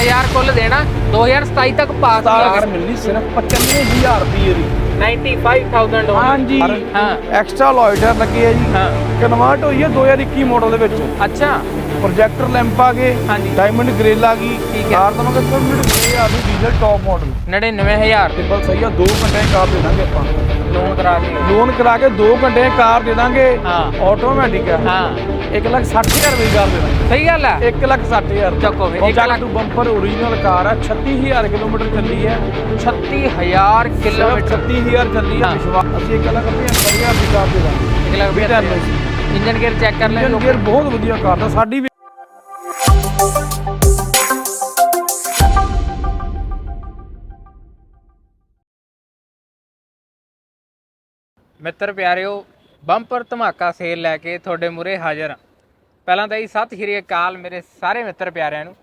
95000 ਕੁੱਲ ਦੇਣਾ 2027 ਤੱਕ ਪਾਸ ਕਾਰ ਮਿਲਣੀ ਸਿਰਫ 95000 ਰੁਪਏ ਦੀ। 95000 ਹਾਂਜੀ। ਹਾਂ। ਐਕਸਟਰਾ ਲੋਇਟਰ ਲੱਗੇ ਆ ਜੀ। ਹਾਂ। ਕਨਵਰਟ ਹੋਈ ਹੈ 2021 ਮਾਡਲ ਦੇ ਵਿੱਚ। ਅੱਛਾ। ਪ੍ਰੋਜੈਕਟਰ ਲੈਂਪ ਆ ਗਏ ਹਾਂਜੀ। ਡਾਇਮੰਡ ਗ੍ਰਿਲ ਆ ਗਈ। ਠੀਕ ਹੈ। ਕਾਰ ਦਵਾਂਗੇ ਸਰ ਮਿੰਟ 2000 ਦੀ ਡੀਜ਼ਲ ਟੌਪ ਮਾਡਲ 99000 ਸਿੰਪਲ ਸਹੀ ਆ 2 ਘੰਟੇ ਕਾਰ ਦੇ ਦਾਂਗੇ ਆਪਾਂ। ਲੋਨ ਕਰਾ ਕੇ। ਲੋਨ ਕਰਾ ਕੇ 2 ਘੰਟੇ ਕਾਰ ਦੇ ਦਾਂਗੇ ਹਾਂ। ਆਟੋਮੈਟਿਕ ਹੈ ਹਾਂ। 1 ਲੱਖ 60000 ਰੁਪਏ ਦੀ ਕਾਰ ਦੇ ਦਾਂਗੇ। ਸਹੀ ਗੱਲ ਹੈ 1 ਲੱਖ 60000 ਚੱਕੋ ਫਿਰ, ਇੱਕ lakh- to bumper original car ਆ 36000 ਕਿਲੋਮੀਟਰ ਚੱਲੀ ਹੈ 36000 ਸਿਰਫ ਕਿਲੋਮੀਟਰ। 36000 ਚੱਲੀ ਹੈ ਹਾਂ। ਵਿਸ਼ਵਾਸ। ਅਸੀਂ 1 ਲੱਖ 75000 ਦੀ ਕਾਰ ਦੇ ਦਾਂਗੇ। ਇੱਕ ਲੱਖ ਵੀ ਵੀਹ ਤੁਹਾਨੂੰ ਇੰਜਨ ਗੇਅਰ ਚੈੱਕ ਕਰ ਲੈ ਇੰਜਨ ਗੇਅਰ ਬਹੁਤ ਵਧੀਆ ਕਾਰ ਦਾ ਸਾਡੀ ਵੀ ਮਿੱਤਰ ਪਿਆਰਿਓ, ਬੰਪਰ ਧਮਾਕਾ ਸੇਲ ਲੈ ਕੇ ਤੁਹਾਡੇ ਮੂਰੇ ਹਾਜ਼ਰ ਹਾਂ। ਪਹਿਲਾਂ ਤਾਂ ਜੀ, ਸਤਿ ਸ਼੍ਰੀ ਅਕਾਲ ਮੇਰੇ ਸਾਰੇ ਮਿੱਤਰ ਪਿਆਰਿਆਂ ਨੂੰ।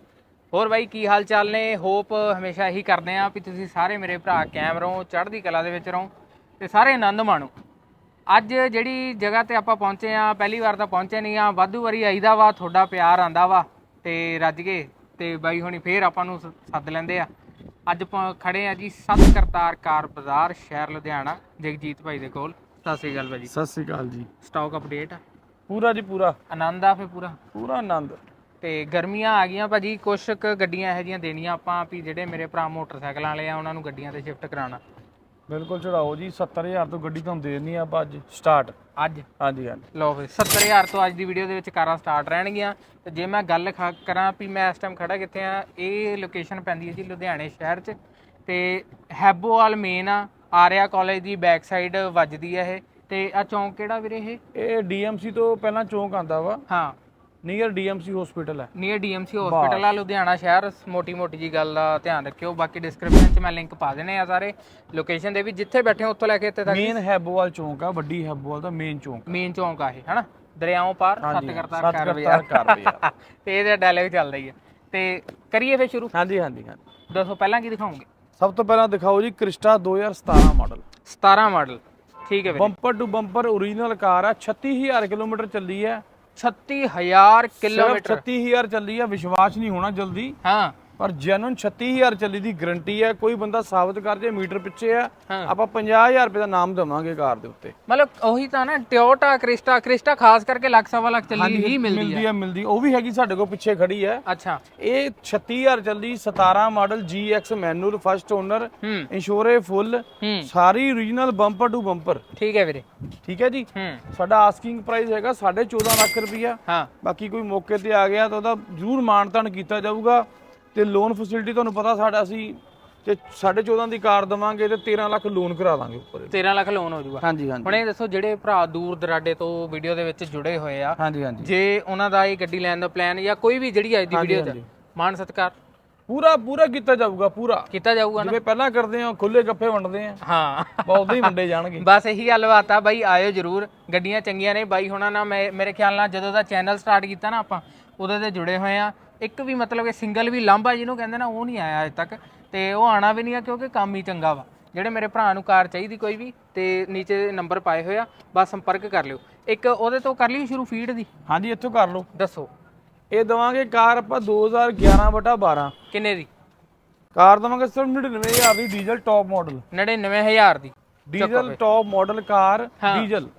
ਹੋਰ ਬਾਈ, ਕੀ ਹਾਲ ਚਾਲ ਨੇ? ਹੋਪ ਹਮੇਸ਼ਾ ਇਹੀ ਕਰਦੇ ਆਂ ਵੀ ਤੁਸੀਂ ਸਾਰੇ ਮੇਰੇ ਭਰਾ ਕਾਇਮ ਰਹੋ, ਚੜ੍ਹਦੀ ਕਲਾ ਦੇ ਵਿੱਚ ਰਹੋ ਤੇ ਸਾਰੇ ਆਨੰਦ ਮਾਣੋ। ਅੱਜ ਜਿਹੜੀ ਜਗ੍ਹਾ ਤੇ ਆਪਾਂ ਪਹੁੰਚੇ ਆ ਪਹਿਲੀ ਵਾਰ ਤਾਂ ਪਹੁੰਚੇ ਨਹੀਂ ਆ ਵਾਧੂ ਵਾਰੀ ਆਈਦਾ ਵਾ, ਤੁਹਾਡਾ ਪਿਆਰ ਆਂਦਾ ਵਾ ਤੇ ਰੱਜ ਗਏ ਤੇ ਬਾਈ ਹੁਣੀ ਫੇਰ ਆਪਾਂ ਨੂੰ ਸੱਦ ਲੈਂਦੇ ਆ। ਅੱਜ ਆਪਾਂ ਖੜੇ ਆ ਜੀ, ਸਤ ਕਰਤਾਰ ਕਾਰ ਬਾਜ਼ਾਰ, ਸ਼ਹਿਰ ਲੁਧਿਆਣਾ, ਜਗਜੀਤ ਭਾਈ ਦੇ ਕੋਲ। ਸਤਿ ਸ੍ਰੀ ਅਕਾਲ ਭਾਜੀ। ਸਤਿ ਸ੍ਰੀ ਅਕਾਲ ਜੀ। ਸਟਾਕ ਅਪਡੇਟ ਪੂਰਾ ਜੀ ਪੂਰਾ। ਆਨੰਦ ਆ ਫੇ ਪੂਰਾ? ਪੂਰਾ ਆਨੰਦ। ਤੇ ਗਰਮੀਆਂ ਆ ਗਈਆਂ ਭਾਜੀ ਕੁਛ ਕੁ ਗੱਡੀਆਂ ਇਹੋ ਜਿਹੀਆਂ ਦੇਣੀਆਂ ਆਪਾਂ ਵੀ ਜਿਹੜੇ ਮੇਰੇ ਭਰਾ ਮੋਟਰਸਾਈਕਲਾਂ ਵਾਲੇ ਆ ਉਹਨਾਂ ਨੂੰ ਗੱਡੀਆਂ ਤੇ ਸ਼ਿਫਟ ਕਰਾਉਣਾ। ਬਿਲਕੁਲ ਚੜਾਓ ਜੀ 70000 ਤੋਂ ਗੱਡੀ ਤੁਹਾਨੂੰ ਦੇ ਦੇਣੀ ਆ ਆਪਾਂ ਅੱਜ ਸਟਾਰਟ ਅੱਜ? ਹਾਂਜੀ ਹਾਂਜੀ। ਲਓ ਫਿਰ 70000 ਤੋਂ ਅੱਜ ਦੀ ਵੀਡੀਓ ਦੇ ਵਿੱਚ ਕਾਰਾਂ ਸਟਾਰਟ ਰਹਿਣਗੀਆਂ। ਤੇ ਜੇ ਮੈਂ ਗੱਲ ਖ- ਕਰਾਂ ਵੀ ਮੈਂ ਇਸ ਟਾਈਮ ਖੜਾ ਕਿੱਥੇ ਆ ਇਹ ਲੋਕੇਸ਼ਨ ਪੈਂਦੀ ਹੈ ਜੀ ਲੁਧਿਆਣੇ ਸ਼ਹਿਰ 'ਚ। ਤੇ ਹੈਬੋਵਾਲ ਮੇਨ ਆ ਆਰਿਆ ਕਾਲਜ ਦੀ ਬੈਕ ਸਾਈਡ ਵੱਜਦੀ ਆ ਇਹ। ਤੇ ਆ ਚੌਂਕ ਕਿਹੜਾ ਵੀਰੇ ਇਹ? ਇਹ ਡੀਐਮਸੀ ਤੋਂ ਪਹਿਲਾਂ ਚੌਂਕ ਆਂਦਾ ਵਾ। ਹਾਂ। ਨੀਅਰ ਡੀਐਮਸੀ ਹਸਪੀਟਲ ਹੈ ਨੀਅਰ ਡੀਐਮਸੀ ਹਸਪੀਟਲ ਆ ਲੁਧਿਆਣਾ ਸ਼ਹਿਰ। ਮੋਟੀ ਮੋਟੀ ਜੀ ਗੱਲ ਦਾ ਧਿਆਨ ਰੱਖਿਓ। ਬਾਕੀ ਡਿਸਕ੍ਰਿਪਸ਼ਨ 'ਚ ਮੈਂ ਲਿੰਕ ਪਾ ਦੇਣੇ ਆ ਸਾਰੇ। ਲੋਕੇਸ਼ਨ ਦੇ ਵੀ ਜਿੱਥੇ ਬੈਠੇ ਹੋ ਉੱਥੋਂ ਲੈ ਕੇ ਇੱਥੇ ਤੱਕ। ਮੇਨ ਹੈਬੋਵਾਲ ਚੌਂਕ ਆ ਵੱਡੀ ਹੈਬੋਵਾਲ ਦਾ ਮੇਨ ਚੌਂਕ ਮੇਨ ਚੌਂਕ ਆ ਇਹ ਹਨਾ? ਦਰਿਆਓਂ ਪਾਰ ਸੱਤ ਕਰਤਾਰ ਕਰ ਬਾਜ਼ਾਰ। ਤੇ ਇਹਦਾ ਡਾਇਲੌਗ ਚੱਲਦਾ ਹੀ ਆ। ਤੇ ਕਰੀਏ ਫੇ ਸ਼ੁਰੂ। ਹਾਂਜੀ ਹਾਂਜੀ ਹਾਂਜੀ। ਦੱਸੋ ਪਹਿਲਾਂ ਕੀ ਦਿਖਾਉਂਗੇ ਸਭ ਤੋਂ ਪਹਿਲਾਂ ਦਿਖਾਓ ਜੀ ਕ੍ਰਿਸਟਾ 2017 ਮਾਡਲ। 17 ਮਾਡਲ ਠੀਕ ਹੈ ਵੀਰੇ। Bumper to bumper original car ਆ 36000 ਕਿਲੋਮੀਟਰ ਚੱਲੀ ਹੈ। 36000 ਸਿਰਫ ਕਿਲੋਮੀਟਰ। 36000 ਚੱਲੀ ਹੈ ਵਿਸ਼ਵਾਸ ਨਹੀਂ ਹੋਣਾ ਜਲਦੀ। ਹਾਂ। ਪਰ ਜੈਨੂਨ 36000 ਚੱਲੀ ਦੀ ਗਾਰੰਟੀ ਹੈ ਕੋਈ ਬੰਦਾ ਸਾਬਤ ਕਰ ਜੇ ਮੀਟਰ ਪਿੱਛੇ ਆ। ਆਪਾਂ 50000 ਰੁਪਏ ਦਾ ਨਾਮ ਦੇਵਾਂਗੇ ਕਾਰ ਦੇ ਉੱਤੇ। ਮਤਲਬ ਉਹੀ ਤਾਂ ਨਾ ਟਿਓਟਾ ਕ੍ਰਿਸਟਾ ਕ੍ਰਿਸਟਾ ਖਾਸ ਕਰਕੇ ਲੱਖ ਸਵਾ ਲੱਖ ਚੱਲੀ ਹੀ ਮਿਲਦੀ ਮਿਲਦੀ ਹੈ ਮਿਲਦੀ ਉਹ ਵੀ ਹੈਗੀ ਸਾਡੇ ਕੋਲ ਪਿੱਛੇ ਖੜੀ ਹੈ। ਅੱਛਾ। ਇਹ 36000 ਚੱਲੀ 17 model GX manual first owner insurance full sorry original bumper to bumper ਠੀਕ ਹੈ ਵੀਰੇ। ਠੀਕ ਹੈ ਜੀ? ਸਾਡਾ ਆਸਕਿੰਗ ਪ੍ਰਾਈਸ ਹੈਗਾ 14.5 ਲੱਖ ਰੁਪਈਆ। ਹਾਂ। ਬਾਕੀ ਕੋਈ ਮੌਕੇ ਤੇ ਆ ਗਿਆ ਤਾਂ ਉਹਦਾ ਜ਼ਰੂਰ ਮਾਨਤਾਨ ਕੀਤਾ ਜਾਊਗਾ। ਤੇ ਲੋਨ ਫੈਸਿਲਿਟੀ ਤੁਹਾਨੂੰ ਪਤਾ ਸਾਡਾ ਅਸੀਂ ਤੇ 14.5 ਦੀ ਕਾਰ ਦਵਾਂਗੇ ਤੇ 13 ਲੱਖ ਲੋਨ ਕਰਾ ਦਾਂਗੇ ਉੱਪਰ। 13 ਲੱਖ ਲੋਨ ਹੋ ਜਾਊਗਾ ਹਾਂਜੀ ਹਾਂਜੀ। ਹੁਣ ਇਹ ਦੱਸੋ ਜਿਹੜੇ ਭਰਾ ਦੂਰ ਦਰਾਡੇ ਤੋਂ ਵੀਡੀਓ ਦੇ ਵਿੱਚ ਜੁੜੇ ਹੋਏ ਆ ਹਾਂਜੀ ਹਾਂਜੀ। ਜੇ ਉਹਨਾਂ ਦਾ ਇਹ ਗੱਡੀ ਲੈਣ ਦਾ ਪਲਾਨ ਜਾਂ ਕੋਈ ਵੀ ਜਿਹੜੀ ਅੱਜ ਦੀ ਵੀਡੀਓ 'ਚ। ਮਾਨ ਸਤਕਾਰ। ਪੂਰਾ ਪੂਰਾ ਕੀਤਾ ਜਾਊਗਾ ਪੂਰਾ। ਕੀਤਾ ਜਾਊਗਾ ਨਾ। ਜਿਵੇਂ ਪਹਿਲਾਂ ਕਰਦੇ ਆ ਖੁੱਲੇ ਗੱਫੇ ਵੰਡਦੇ ਆ ਹਾਂ। ਬਹੁਤ ਹੀ ਵੰਡੇ ਜਾਣਗੇ। ਬਸ ਇਹੀ ਗੱਲਬਾਤ ਆ ਬਾਈ ਆਇਓ ਜਰੂਰ। ਗੱਡੀਆਂ ਚੰਗੀਆਂ ਨੇ। ਬਾਈ ਹੁਣਾਂ ਨਾਲ ਮੇਰੇ ਖਿਆਲ ਨਾਲ ਜਦੋਂ ਦਾ ਚੈਨਲ ਸਟਾਰਟ ਕੀਤਾ ਨਾ ਆਪਾਂ ਉਹਦੇ ਤੇ ਜੁੜੇ ਹੋਏ ਆ। ਇੱਕ ਵੀ ਮਤਲਬ ਕਿ ਸਿੰਗਲ ਵੀ ਲਾਂਭਾ ਜਿਹਨੂੰ ਕਹਿੰਦੇ ਨਾ ਉਹ ਨਹੀਂ ਆਇਆ ਅਜੇ ਤੱਕ। ਤੇ ਉਹ ਆਣਾ ਵੀ ਨਹੀਂ ਆ ਕਿਉਂਕਿ ਕੰਮ ਹੀ ਚੰਗਾ ਵਾ। ਜਿਹੜੇ ਮੇਰੇ ਭਰਾ ਨੂੰ ਕਾਰ ਚਾਹੀਦੀ ਕੋਈ ਵੀ ਤੇ ਨੀਚੇ ਨੰਬਰ ਪਾਏ ਹੋਏ ਆ ਬਸ ਸੰਪਰਕ ਕਰ ਲਿਓ। ਇੱਕ ਉਹਦੇ ਤੋਂ ਕਰ ਲਈ ਸ਼ੁਰੂ ਫੀਡ ਦੀ? ਹਾਂਜੀ ਇੱਥੋਂ ਕਰ ਲਓ। ਦੱਸੋ। ਇਹ ਦਵਾਂਗੇ ਕਾਰ ਆਪਾਂ 2011 ਬਟਾ 12 ਕਿੰਨੇ ਦੀ? ਕਾਰ ਦਵਾਂਗੇ ਸਿਰਫ 99000 ਦੀ ਡੀਜ਼ਲ ਟੌਪ ਮਾਡਲ 99000 ਦੀ। Diesel top model car. Diesel.